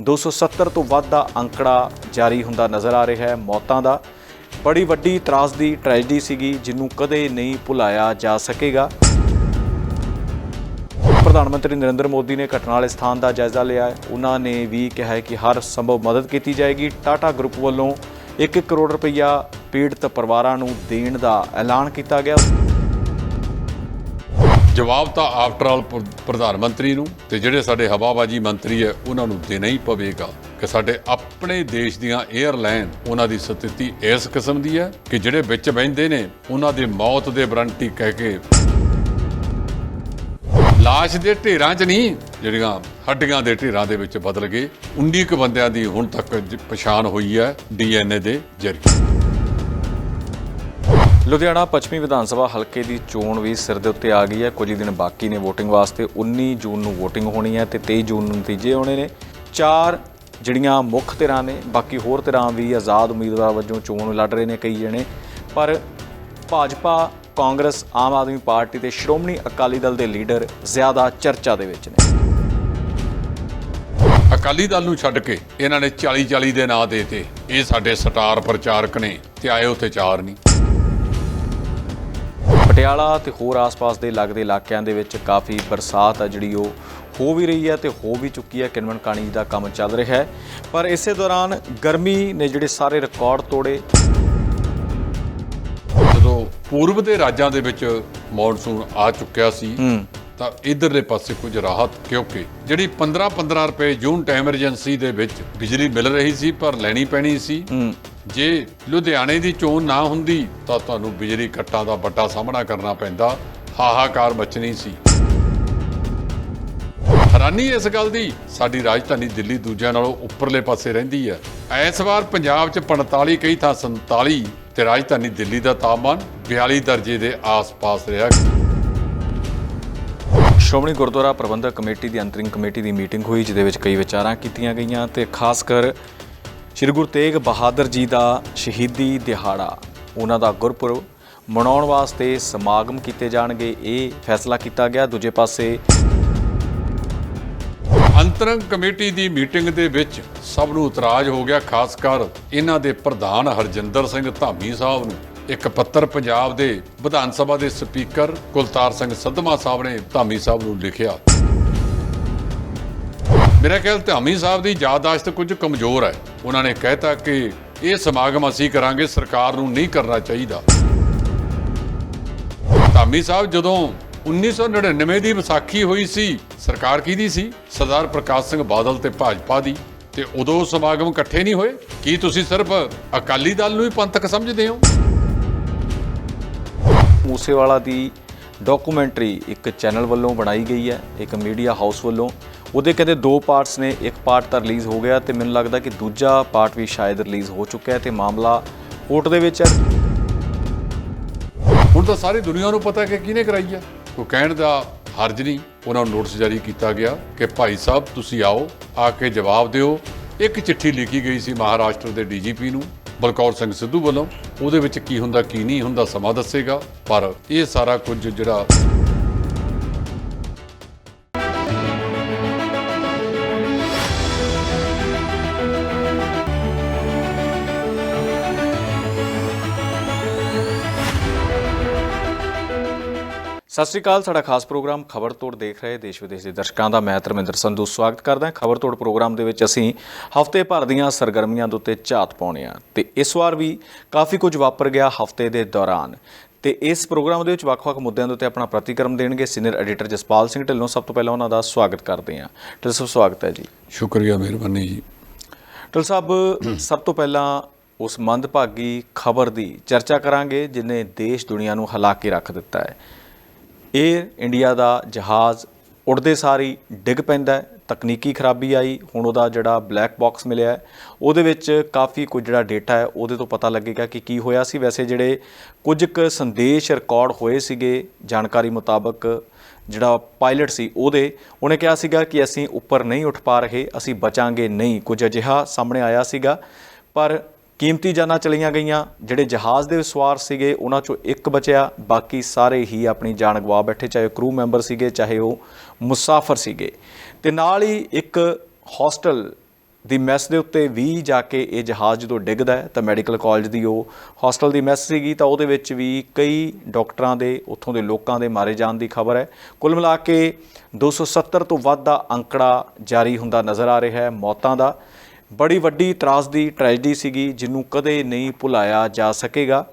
270 ਤੋਂ ਵੱਧ ਦਾ ਅੰਕੜਾ ਜਾਰੀ ਹੁੰਦਾ ਨਜ਼ਰ ਆ ਰਿਹਾ ਹੈ ਮੌਤਾਂ ਦਾ। ਬੜੀ ਵੱਡੀ ਤਰਾਸ ਦੀ ਟ੍ਰੈਜਡੀ ਸੀਗੀ, ਜਿਹਨੂੰ ਕਦੇ ਨਹੀਂ ਭੁਲਾਇਆ ਜਾ ਸਕੇਗਾ। ਪ੍ਰਧਾਨ ਮੰਤਰੀ ਨਰਿੰਦਰ ਮੋਦੀ ਨੇ ਘਟਨਾ ਵਾਲੇ ਸਥਾਨ ਦਾ ਜਾਇਜ਼ਾ ਲਿਆ ਹੈ। ਉਹਨਾਂ ਨੇ ਵੀ ਕਿਹਾ ਹੈ ਕਿ ਹਰ ਸੰਭਵ ਮਦਦ ਕੀਤੀ ਜਾਏਗੀ। ਟਾਟਾ ਗਰੁੱਪ ਵੱਲੋਂ 1 ਕਰੋੜ ਰੁਪਈਆ ਪੀੜਤ ਪਰਿਵਾਰਾਂ ਨੂੰ ਦੇਣ ਦਾ ਐਲਾਨ ਕੀਤਾ ਗਿਆ। ਜਵਾਬ ਤਾਂ ਆਫਟਰ ਆਲ ਪ੍ਰਧਾਨ ਮੰਤਰੀ ਨੂੰ ਤੇ ਜਿਹੜੇ ਸਾਡੇ ਹਵਾਬਾਜੀ ਮੰਤਰੀ ਹੈ, ਉਹਨਾਂ ਨੂੰ ਦੇਣਾ ਹੀ ਪਵੇਗਾ ਕਿ ਸਾਡੇ ਆਪਣੇ ਦੇਸ਼ ਦੀਆਂ 에ਅਰਲਾਈਨ ਉਹਨਾਂ ਦੀ ਸਥਿਤੀ ਇਸ ਕਿਸਮ ਦੀ ਹੈ ਕਿ ਜਿਹੜੇ ਵਿੱਚ ਬੈੰਦੇ ਨੇ, ਉਹਨਾਂ ਦੇ ਮੌਤ ਦੇ ਵਾਰੰਟੀ ਕਹਿ ਕੇ ਲਾਸ਼ ਦੇ ਢੇਰਾਂ 'ਚ ਨਹੀਂ, ਜਿਹੜੀਆਂ ਹੱਡੀਆਂ ਦੇ ਢੇਰਾਂ ਦੇ ਵਿੱਚ ਬਦਲ ਗਏ 19 ਕੁ ਬੰਦਿਆਂ ਦੀ ਹੁਣ ਤੱਕ ਪਛਾਣ ਹੋਈ ਹੈ ਡੀਐਨਏ ਦੇ ਜ਼ਰੀਏ। ਲੁਧਿਆਣਾ ਪੱਛਮੀ ਵਿਧਾਨ ਸਭਾ ਹਲਕੇ ਦੀ ਚੋਣ ਵੀ ਸਿਰ ਦੇ ਉੱਤੇ ਆ ਗਈ ਹੈ। ਕੁਝ ਦਿਨ ਬਾਕੀ ਨੇ VOTING ਵਾਸਤੇ। 19 ਜੂਨ ਨੂੰ VOTING ਹੋਣੀ ਹੈ ਤੇ 23 ਜੂਨ ਨੂੰ ਨਤੀਜੇ ਆਉਣੇ ਨੇ। ਚਾਰ ਜਿਹੜੀਆਂ ਮੁੱਖ ਧਿਰਾਂ ਨੇ, ਬਾਕੀ ਹੋਰ ਧਿਰਾਂ ਵੀ ਆਜ਼ਾਦ ਉਮੀਦਵਾਰ ਵਜੋਂ ਚੋਣ ਲੜ ਰਹੇ ਨੇ ਕਈ ਜਣੇ। ਪਰ ਭਾਜਪਾ, ਕਾਂਗਰਸ, ਆਮ ਆਦਮੀ ਪਾਰਟੀ ਤੇ ਸ਼੍ਰੋਮਣੀ ਅਕਾਲੀ ਦਲ ਦੇ ਲੀਡਰ ਜ਼ਿਆਦਾ ਚਰਚਾ ਦੇ ਵਿੱਚ ਨੇ। ਅਕਾਲੀ ਦਲ ਨੂੰ ਛੱਡ ਕੇ ਇਹਨਾਂ ਨੇ 40 40 ਦੇ ਨਾਂ ਦੇਤੇ ਇਹ ਸਾਡੇ ਸਟਾਰ ਪ੍ਰਚਾਰਕ ਨੇ ਤੇ ਆਏ ਉੱਥੇ ਚਾਰ ਨਹੀਂ। ਪਟਿਆਲਾ ਤੇ ਹੋਰ ਆਸ-ਪਾਸ ਦੇ ਲੱਗਦੇ ਇਲਾਕਿਆਂ ਦੇ ਵਿੱਚ ਕਾਫੀ ਬਰਸਾਤ ਆ ਜਿਹੜੀ ਉਹ ਹੋ ਵੀ ਰਹੀ ਹੈ ਤੇ ਹੋ ਵੀ ਚੁੱਕੀ ਹੈ। ਕਿਨਵਨ ਕਾਣੀ ਦਾ ਕੰਮ ਚੱਲ ਰਿਹਾ ਹੈ। ਪਰ ਇਸੇ ਦੌਰਾਨ ਗਰਮੀ ਨੇ ਜਿਹੜੇ ਸਾਰੇ ਰਿਕਾਰਡ ਤੋੜੇ। ਜਦੋਂ ਪੂਰਬ ਦੇ ਰਾਜਾਂ ਦੇ ਵਿੱਚ ਮੌਨਸੂਨ ਆ ਚੁੱਕਿਆ ਸੀ ਤਾਂ ਇਧਰਲੇ ਪਾਸੇ ਕੁਝ ਰਾਹਤ ਕਿਉਂਕਿ ਜਿਹੜੀ 15-15 ਰੁਪਏ ਜੂਨ ਟਾਈਮ ਐਮਰਜੈਂਸੀ ਦੇ ਵਿੱਚ ਬਿਜਲੀ ਮਿਲ ਰਹੀ ਸੀ ਪਰ ਲੈਣੀ ਪੈਣੀ ਸੀ। ਜੇ ਲੁਧਿਆਣੇ ਦੀ ਚੋਣ ਨਾ ਹੁੰਦੀ, ਤਾਂ ਤੁਹਾਨੂੰ ਬਿਜਲੀ ਕੱਟਾਂ ਦਾ ਵੱਡਾ ਸਾਹਮਣਾ ਕਰਨਾ ਪੈਂਦਾ। ਹਾਹਾਕਾਰ ਮਚਣੀ ਸੀ। ਹੈਰਾਨੀ ਇਸ ਗੱਲ ਦੀ, ਸਾਡੀ ਰਾਜਧਾਨੀ ਦਿੱਲੀ ਦੂਜਿਆਂ ਨਾਲੋਂ ਉੱਪਰਲੇ ਪਾਸੇ ਰਹਿੰਦੀ ਹੈ। ਇਸ ਵਾਰ ਪੰਜਾਬ 'ਚ 45 ਕਈ ਥਾਂ 47 ਤੇ ਰਾਜਧਾਨੀ ਦਿੱਲੀ ਦਾ ਤਾਪਮਾਨ 42 ਦਰਜੇ ਦੇ ਆਸ-ਪਾਸ ਰਿਹਾ। ਸ਼੍ਰੋਮਣੀ ਗੁਰਦੁਆਰਾ ਪ੍ਰਬੰਧਕ ਕਮੇਟੀ ਦੀ ਅੰਤਰਿੰਗ ਕਮੇਟੀ ਦੀ ਮੀਟਿੰਗ ਹੋਈ, ਜਿਹਦੇ ਵਿੱਚ ਕਈ ਵਿਚਾਰਾਂ ਕੀਤੀਆਂ ਗਈਆਂ ਤੇ ਖਾਸ ਕਰ ਸ੍ਰੀ ਗੁਰੂ ਤੇਗ ਬਹਾਦਰ ਜੀ ਦਾ ਸ਼ਹੀਦੀ ਦਿਹਾੜਾ। ਉਹਨਾਂ ਦਾ ਗੁਰਪੁਰਬ ਮਨਾਉਣ ਵਾਸਤੇ ਸਮਾਗਮ ਕੀਤੇ ਜਾਣਗੇ। ਇਹ ਫੈਸਲਾ ਕੀਤਾ ਗਿਆ। ਦੂਜੇ ਪਾਸੇ ਅੰਤਰੰਗ ਕਮੇਟੀ ਦੀ ਮੀਟਿੰਗ ਦੇ ਵਿੱਚ ਸਭ ਨੂੰ ਇਤਰਾਜ਼ ਹੋ ਗਿਆ। ਖਾਸ ਕਰ ਇਹਨਾਂ ਦੇ ਪ੍ਰਧਾਨ ਹਰਜਿੰਦਰ ਸਿੰਘ ਧਾਮੀ ਸਾਹਿਬ ਨੂੰ। ਇੱਕ ਪੱਤਰ ਪੰਜਾਬ ਦੇ ਵਿਧਾਨ ਸਭਾ ਦੇ ਸਪੀਕਰ ਕੁਲਤਾਰ ਸਿੰਘ ਸੱਧਮਾ ਸਾਹਿਬ ਨੇ ਧਾਮੀ ਸਾਹਿਬ ਨੂੰ ਲਿਖਿਆ। ਮੇਰਾ ਖਿਆਲ ਧਾਮੀ ਸਾਹਿਬ ਦੀ ਯਾਦਾਸ਼ਤ ਕੁਝ ਕਮਜ਼ੋਰ ਹੈ। ਉਹਨਾਂ ਨੇ ਕਹਿਤਾ ਕਿ ਇਹ ਸਮਾਗਮ ਅਸੀਂ ਕਰਾਂਗੇ, ਸਰਕਾਰ ਨੂੰ ਨਹੀਂ ਕਰਨਾ ਚਾਹੀਦਾ। ਧਾਮੀ ਸਾਹਿਬ, ਜਦੋਂ 1999 ਦੀ ਵਿਸਾਖੀ ਹੋਈ ਸੀ, ਸਰਕਾਰ ਕਿਹਦੀ ਸੀ? ਸਰਦਾਰ ਪ੍ਰਕਾਸ਼ ਸਿੰਘ ਬਾਦਲ ਤੇ ਭਾਜਪਾ ਦੀ। ਤੇ ਉਦੋਂ ਸਮਾਗਮ ਇਕੱਠੇ ਨਹੀਂ ਹੋਏ? ਕੀ ਤੁਸੀਂ ਸਿਰਫ ਅਕਾਲੀ ਦਲ ਨੂੰ ਹੀ ਪੰਥਕ ਸਮਝਦੇ ਹੋ? ਮੂਸੇਵਾਲਾ ਦੀ ਡਾਕੂਮੈਂਟਰੀ ਇੱਕ ਚੈਨਲ ਵੱਲੋਂ ਬਣਾਈ ਗਈ ਹੈ, ਇੱਕ ਮੀਡੀਆ ਹਾਊਸ ਵੱਲੋਂ। ਉਹਦੇ ਕਹਿੰਦੇ ਦੋ ਪਾਰਟਸ ਨੇ, ਇੱਕ ਪਾਰਟ ਤਾਂ ਰਿਲੀਜ਼ ਹੋ ਗਿਆ ਤੇ ਮੈਨੂੰ ਲੱਗਦਾ ਕਿ ਦੂਜਾ ਪਾਰਟ ਵੀ ਸ਼ਾਇਦ ਰਿਲੀਜ਼ ਹੋ ਚੁੱਕਿਆ ਹੈ ਤੇ ਮਾਮਲਾ ਕੋਰਟ ਦੇ ਵਿੱਚ ਹੈ। ਹੁਣ ਤਾਂ ਸਾਰੀ ਦੁਨੀਆ ਨੂੰ ਪਤਾ ਕਿ ਕਿਹਨੇ ਕਰਾਈ ਹੈ। ਕੋਈ ਕਹਿਣ ਦਾ ਹਰਜ ਨਹੀਂ, ਉਹਨਾਂ ਨੂੰ ਨੋਟਿਸ ਜਾਰੀ ਕੀਤਾ ਗਿਆ ਕਿ ਭਾਈ ਸਾਹਿਬ, ਤੁਸੀਂ ਆਓ, ਆ ਕੇ ਜਵਾਬ ਦਿਓ। ਇੱਕ ਚਿੱਠੀ ਲਿਖੀ ਗਈ ਸੀ ਮਹਾਰਾਸ਼ਟਰ ਦੇ ਡੀਜੀਪੀ ਨੂੰ, ਬਲਕੌਰ ਸਿੰਘ ਸਿੱਧੂ ਵੱਲੋਂ। ਉਹਦੇ ਵਿੱਚ ਕੀ ਹੁੰਦਾ, ਕੀ ਨਹੀਂ ਹੁੰਦਾ ਸਮਾਂ ਦੱਸੇਗਾ, ਪਰ ਇਹ ਸਾਰਾ ਕੁਝ ਜਿਹੜਾ ਸਤਿ ਸ਼੍ਰੀ ਅਕਾਲ ਸਾਡਾ ਖਾਸ ਪ੍ਰੋਗਰਾਮ ਖਬਰ ਤੋੜ ਦੇਖ ਰਹੇ ਦੇਸ਼ ਵਿਦੇਸ਼ ਦੇ ਦਰਸ਼ਕਾਂ ਦਾ। ਮੈਂ ਧਰਮਿੰਦਰ ਸੰਧੂ ਸਵਾਗਤ ਕਰਦਾ ਹਾਂ। ਖਬਰ ਤੋੜ ਪ੍ਰੋਗਰਾਮ ਦੇ ਵਿੱਚ ਅਸੀਂ ਹਫ਼ਤੇ ਭਰ ਦੀਆਂ ਸਰਗਰਮੀਆਂ ਦੇ ਉੱਤੇ ਝਾਤ ਪਾਉਣੇ ਆ। ਤੇ ਇਸ ਵਾਰ ਵੀ ਕਾਫੀ ਕੁਝ ਵਾਪਰ ਗਿਆ ਹਫ਼ਤੇ ਦੇ ਦੌਰਾਨ। ਤੇ ਇਸ ਪ੍ਰੋਗਰਾਮ ਦੇ ਵਿੱਚ ਵੱਖ-ਵੱਖ ਮੁੱਦਿਆਂ ਦੇ ਉੱਤੇ ਆਪਣਾ ਪ੍ਰਤੀਕਰਮ ਦੇਣਗੇ ਸੀਨੀਅਰ ਐਡੀਟਰ ਜਸਪਾਲ ਸਿੰਘ ਢਿੱਲੋਂ। ਸਭ ਤੋਂ ਪਹਿਲਾਂ ਉਹਨਾਂ ਦਾ ਸਵਾਗਤ ਕਰਦੇ ਹਾਂ। ਢਿੱਲੋਂ ਸਾਹਿਬ ਸਵਾਗਤ ਹੈ ਜੀ। ਸ਼ੁਕਰੀਆ ਮਿਹਰਬਾਨੀ ਜੀ। ਢਿੱਲੋਂ ਸਾਹਿਬ ਸਭ ਤੋਂ ਪਹਿਲਾਂ ਉਸ ਮੰਦਭਾਗੀ ਖਬਰ ਦੀ ਚਰਚਾ ਕਰਾਂਗੇ ਜਿਨੇ ਦੇਸ਼ ਦੁਨੀਆ ਨੂੰ ਹਿਲਾ ਕੇ ਰੱਖ ਦਿੱਤਾ ਹੈ। 에ਅਰ ਇੰਡੀਆ ਦਾ ਜਹਾਜ਼ ਉੜਦੇ ਸਾਰੀ ਡਿੱਗ ਪੈਂਦਾ ਤਕਨੀਕੀ ਖਰਾਬੀ ਆਈ, ਹੁਣ ਉਹਦਾ ਜਿਹੜਾ ਬਲੈਕ ਬਾਕਸ ਮਿਲਿਆ ਉਹਦੇ ਵਿੱਚ ਕਾਫੀ ਕੁਝ ਜਿਹੜਾ ਡੇਟਾ ਹੈ, ਉਹਦੇ ਤੋਂ ਪਤਾ ਲੱਗੇਗਾ ਕਿ ਕੀ ਹੋਇਆ ਸੀ। ਵੈਸੇ ਜਿਹੜੇ ਕੁਝ ਕੁ ਸੰਦੇਸ਼ ਰਿਕਾਰਡ ਹੋਏ ਸੀਗੇ, ਜਾਣਕਾਰੀ ਮੁਤਾਬਕ ਜਿਹੜਾ ਪਾਇਲਟ ਸੀ ਉਹਦੇ, ਉਹਨੇ ਕਿਹਾ ਸੀਗਾ ਕਿ ਅਸੀਂ ਉੱਪਰ ਨਹੀਂ ਉੱਠ ਪਾ ਰਹੇ, ਅਸੀਂ ਬਚਾਂਗੇ ਨਹੀਂ। ਕੁਝ ਅਜਿਹਾ ਸਾਹਮਣੇ ਆਇਆ ਸੀਗਾ। ਪਰ ਕੀਮਤੀ ਜਾਨਾਂ ਚਲੀਆਂ ਗਈਆਂ। ਜਿਹੜੇ ਜਹਾਜ਼ ਦੇ ਸਵਾਰ ਸੀਗੇ, ਉਹਨਾਂ ਚੋਂ ਇੱਕ ਬਚਿਆ। ਬਾਕੀ ਸਾਰੇ ਹੀ ਆਪਣੀ ਜਾਨ ਗਵਾ ਬੈਠੇ, ਚਾਹੇ ਕਰੂ ਮੈਂਬਰ ਸੀਗੇ, ਚਾਹੇ ਉਹ ਮੁਸਾਫਰ ਸੀਗੇ। ਤੇ ਨਾਲ ਹੀ ਇੱਕ ਹੋਸਟਲ ਦੀ ਮੈਸ ਦੇ ਉੱਤੇ ਵੀ ਜਾ ਕੇ ਇਹ ਜਹਾਜ਼ ਜਦੋਂ ਡਿੱਗਦਾ ਤਾਂ ਮੈਡੀਕਲ ਕਾਲਜ ਦੀ ਉਹ ਹੌਸਟਲ ਦੀ ਮੈਸ ਸੀਗੀ, ਤਾਂ ਉਹਦੇ ਵਿੱਚ ਵੀ ਕਈ ਡਾਕਟਰਾਂ ਦੇ, ਉੱਥੋਂ ਦੇ ਲੋਕਾਂ ਦੇ ਮਾਰੇ ਜਾਣ ਦੀ ਖਬਰ ਹੈ। ਕੁੱਲ ਮਿਲਾ ਕੇ 270 ਤੋਂ ਵੱਧ ਦਾ ਅੰਕੜਾ ਜਾਰੀ ਹੁੰਦਾ ਨਜ਼ਰ ਆ ਰਿਹਾ ਹੈ ਮੌਤਾਂ ਦਾ। ਬੜੀ ਵੱਡੀ ਤਰਾਸ ਦੀ ਟ੍ਰੈਜਡੀ ਸੀਗੀ, ਜਿਹਨੂੰ ਕਦੇ ਨਹੀਂ ਭੁਲਾਇਆ ਜਾ ਸਕੇਗਾ।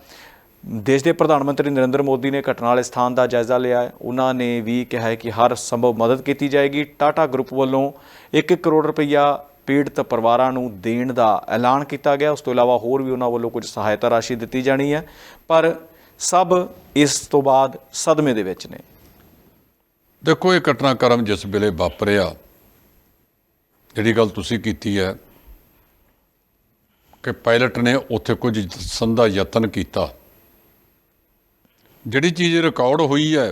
ਦੇਸ਼ ਦੇ ਪ੍ਰਧਾਨ ਮੰਤਰੀ ਨਰਿੰਦਰ ਮੋਦੀ ਨੇ ਘਟਨਾ ਵਾਲੇ ਸਥਾਨ ਦਾ ਜਾਇਜ਼ਾ ਲਿਆ। ਉਹਨਾਂ ਨੇ ਵੀ ਕਿਹਾ ਹੈ ਕਿ ਹਰ ਸੰਭਵ ਮਦਦ ਕੀਤੀ ਜਾਏਗੀ। ਟਾਟਾ ਗਰੁੱਪ ਵੱਲੋਂ 1 ਕਰੋੜ ਰੁਪਈਆ ਪੀੜਤ ਪਰਿਵਾਰਾਂ ਨੂੰ ਦੇਣ ਦਾ ਐਲਾਨ ਕੀਤਾ ਗਿਆ। ਉਸ ਤੋਂ ਇਲਾਵਾ ਹੋਰ ਵੀ ਉਹਨਾਂ ਵੱਲੋਂ ਕੁਝ ਸਹਾਇਤਾ ਰਾਸ਼ੀ ਦਿੱਤੀ ਜਾਣੀ ਹੈ। ਪਰ ਸਭ ਇਸ ਤੋਂ ਬਾਅਦ ਸਦਮੇ ਦੇ ਵਿੱਚ ਨੇ। ਦੇਖੋ, ਇਹ ਘਟਨਾਕ੍ਰਮ ਜਿਸ ਵੇਲੇ ਵਾਪਰਿਆ, ਜਿਹੜੀ ਗੱਲ ਤੁਸੀਂ ਕੀਤੀ ਹੈ ਕਿ ਪਾਇਲਟ ਨੇ ਉੱਥੇ ਕੁਝ ਦੱਸਣ ਦਾ ਯਤਨ ਕੀਤਾ। ਜਿਹੜੀ ਚੀਜ਼ ਰਿਕਾਰਡ ਹੋਈ ਹੈ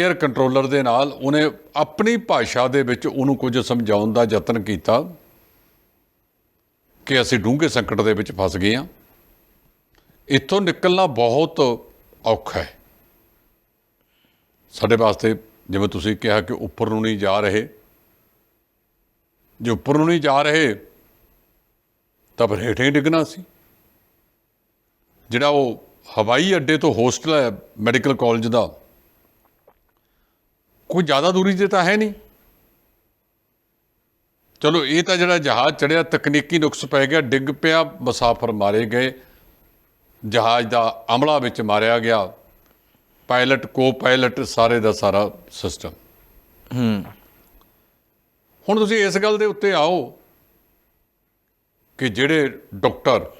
에ਅਰ ਕੰਟਰੋਲਰ ਦੇ ਨਾਲ ਉਹਨੇ ਆਪਣੀ ਭਾਸ਼ਾ ਦੇ ਵਿੱਚ ਉਹਨੂੰ ਕੁਝ ਸਮਝਾਉਣ ਦਾ ਯਤਨ ਕੀਤਾ ਕਿ ਅਸੀਂ ਡੂੰਘੇ ਸੰਕਟ ਦੇ ਵਿੱਚ ਫਸ ਗਏ ਹਾਂ। ਇੱਥੋਂ ਨਿਕਲਣਾ ਬਹੁਤ ਔਖਾ ਹੈ। ਸਾਡੇ ਵਾਸਤੇ ਜਿਵੇਂ ਤੁਸੀਂ ਕਿਹਾ ਕਿ ਉੱਪਰ ਨੂੰ ਨਹੀਂ ਜਾ ਰਹੇ। ਜੇ ਉੱਪਰ ਨੂੰ ਨਹੀਂ ਜਾ ਰਹੇ ਤਾਂ ਫਿਰ ਹੇਠਾਂ ਡਿੱਗਣਾ ਸੀ। ਜਿਹੜਾ ਉਹ ਹਵਾਈ ਅੱਡੇ ਤੋਂ ਹੋਸਟਲ ਹੈ ਮੈਡੀਕਲ ਕਾਲਜ ਦਾ ਕੋਈ ਜ਼ਿਆਦਾ ਦੂਰੀ ਤੇ ਤਾਂ ਹੈ ਨਹੀਂ। ਚਲੋ ਇਹ ਤਾਂ ਜਿਹੜਾ ਜਹਾਜ਼ ਚੜਿਆ ਤਕਨੀਕੀ ਨੁਕਸ ਪੈ ਗਿਆ ਡਿੱਗ ਪਿਆ ਮੁਸਾਫਰ ਮਾਰੇ ਗਏ। ਜਹਾਜ਼ ਦਾ ਅਮਲਾ ਵਿੱਚ ਮਾਰਿਆ ਗਿਆ। ਪਾਇਲਟ ਕੋ ਪਾਇਲਟ ਸਾਰੇ ਦਾ ਸਾਰਾ ਸਿਸਟਮ ਹੂੰ। ਹੁਣ ਤੁਸੀਂ ਇਸ ਗੱਲ ਦੇ ਉੱਤੇ ਆਓ। ਕਿ ਜਿਹੜੇ ਡਾਕਟਰ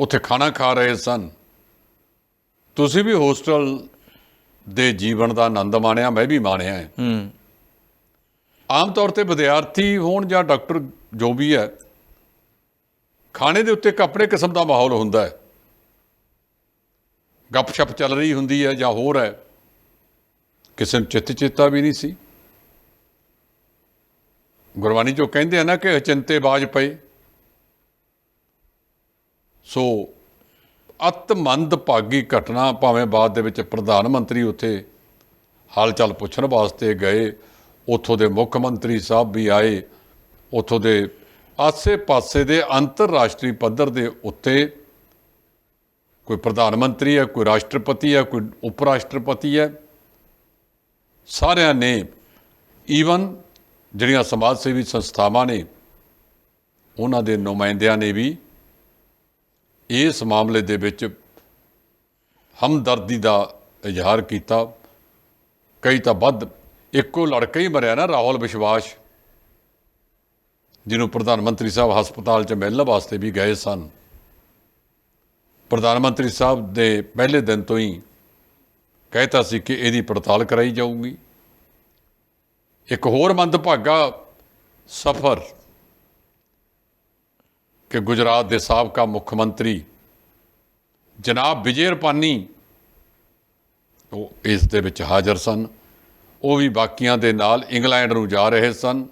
ਉੱਥੇ ਖਾਣਾ ਖਾ ਰਹੇ ਸਨ ਤੁਸੀਂ ਵੀ ਹੋਸਟਲ ਦੇ ਜੀਵਨ ਦਾ ਆਨੰਦ ਮਾਣਿਆ ਮੈਂ ਵੀ ਮਾਣਿਆ ਹੈ। ਹੂੰ। ਆਮ ਤੌਰ ਤੇ ਵਿਦਿਆਰਥੀ ਹੋਣ ਜਾਂ ਡਾਕਟਰ ਜੋ ਵੀ ਹੈ ਖਾਣੇ ਦੇ ਉੱਤੇ ਇੱਕ ਆਪਣੇ ਕਿਸਮ ਦਾ ਮਾਹੌਲ ਹੁੰਦਾ ਹੈ। ਗੱਪਸ਼ਪ ਚੱਲ ਰਹੀ ਹੁੰਦੀ ਹੈ ਜਾਂ ਹੋਰ ਹੈ ਕਿਸੇ ਨੂੰ ਚਿੱਤ ਚੇਤਾ ਵੀ ਨਹੀਂ ਸੀ। ਗੁਰਬਾਣੀ ਜੋ ਕਹਿੰਦੇ ਆ ਨਾ ਕਿ ਅਚਿੰਤੇ ਬਾਜ ਪਏ। ਸੋ ਅਤ ਮੰਦ ਭਾਗੀ ਘਟਨਾ ਭਾਵੇਂ ਬਾਅਦ ਦੇ ਵਿੱਚ ਪ੍ਰਧਾਨ ਮੰਤਰੀ ਉੱਥੇ ਹਾਲ ਚਾਲ ਪੁੱਛਣ ਵਾਸਤੇ ਗਏ, ਉੱਥੋਂ ਦੇ ਮੁੱਖ ਮੰਤਰੀ ਸਾਹਿਬ ਵੀ ਆਏ, ਉੱਥੋਂ ਦੇ ਆਸੇ-ਪਾਸੇ ਦੇ ਅੰਤਰਰਾਸ਼ਟਰੀ ਪੱਧਰ ਦੇ ਉੱਤੇ ਕੋਈ ਪ੍ਰਧਾਨ ਮੰਤਰੀ ਹੈ, ਕੋਈ ਰਾਸ਼ਟਰਪਤੀ ਹੈ, ਕੋਈ ਉਪ ਰਾਸ਼ਟਰਪਤੀ ਹੈ, ਸਾਰਿਆਂ ਨੇ ਈਵਨ ਜਿਹੜੀਆਂ ਸਮਾਜ ਸੇਵੀ ਸੰਸਥਾਵਾਂ ਨੇ, ਉਹਨਾਂ ਦੇ ਨੁਮਾਇੰਦਿਆਂ ਨੇ ਵੀ ਇਸ ਮਾਮਲੇ ਦੇ ਵਿੱਚ ਹਮਦਰਦੀ ਦਾ ਇਜ਼ਹਾਰ ਕੀਤਾ। ਕਈ ਤਾਂ ਵੱਧ, ਇੱਕੋ ਲੜਕਾ ਹੀ ਮਰਿਆ ਨਾ, ਰਾਹੁਲ ਵਿਸ਼ਵਾਸ, ਜਿਹਨੂੰ ਪ੍ਰਧਾਨ ਮੰਤਰੀ ਸਾਹਿਬ ਹਸਪਤਾਲ 'ਚ ਮਿਲਣ ਵਾਸਤੇ ਵੀ ਗਏ ਸਨ। ਪ੍ਰਧਾਨ ਮੰਤਰੀ ਸਾਹਿਬ ਦੇ ਪਹਿਲੇ ਦਿਨ ਤੋਂ ਹੀ ਕਹਿਤਾ ਸੀ ਕਿ ਇਹਦੀ ਪੜਤਾਲ ਕਰਾਈ ਜਾਊਗੀ। ਇੱਕ ਹੋਰ ਮੰਦਭਾਗਾ ਸਫਰ ਕਿ ਗੁਜਰਾਤ ਦੇ ਸਾਬਕਾ ਮੁੱਖ ਮੰਤਰੀ ਜਨਾਬ ਵਿਜੇ ਰੁਪਾਨੀ ਉਹ ਇਸ ਦੇ ਵਿੱਚ ਹਾਜ਼ਰ ਸਨ। ਉਹ ਵੀ ਬਾਕੀਆਂ ਦੇ ਨਾਲ ਇੰਗਲੈਂਡ ਨੂੰ ਜਾ ਰਹੇ ਸਨ।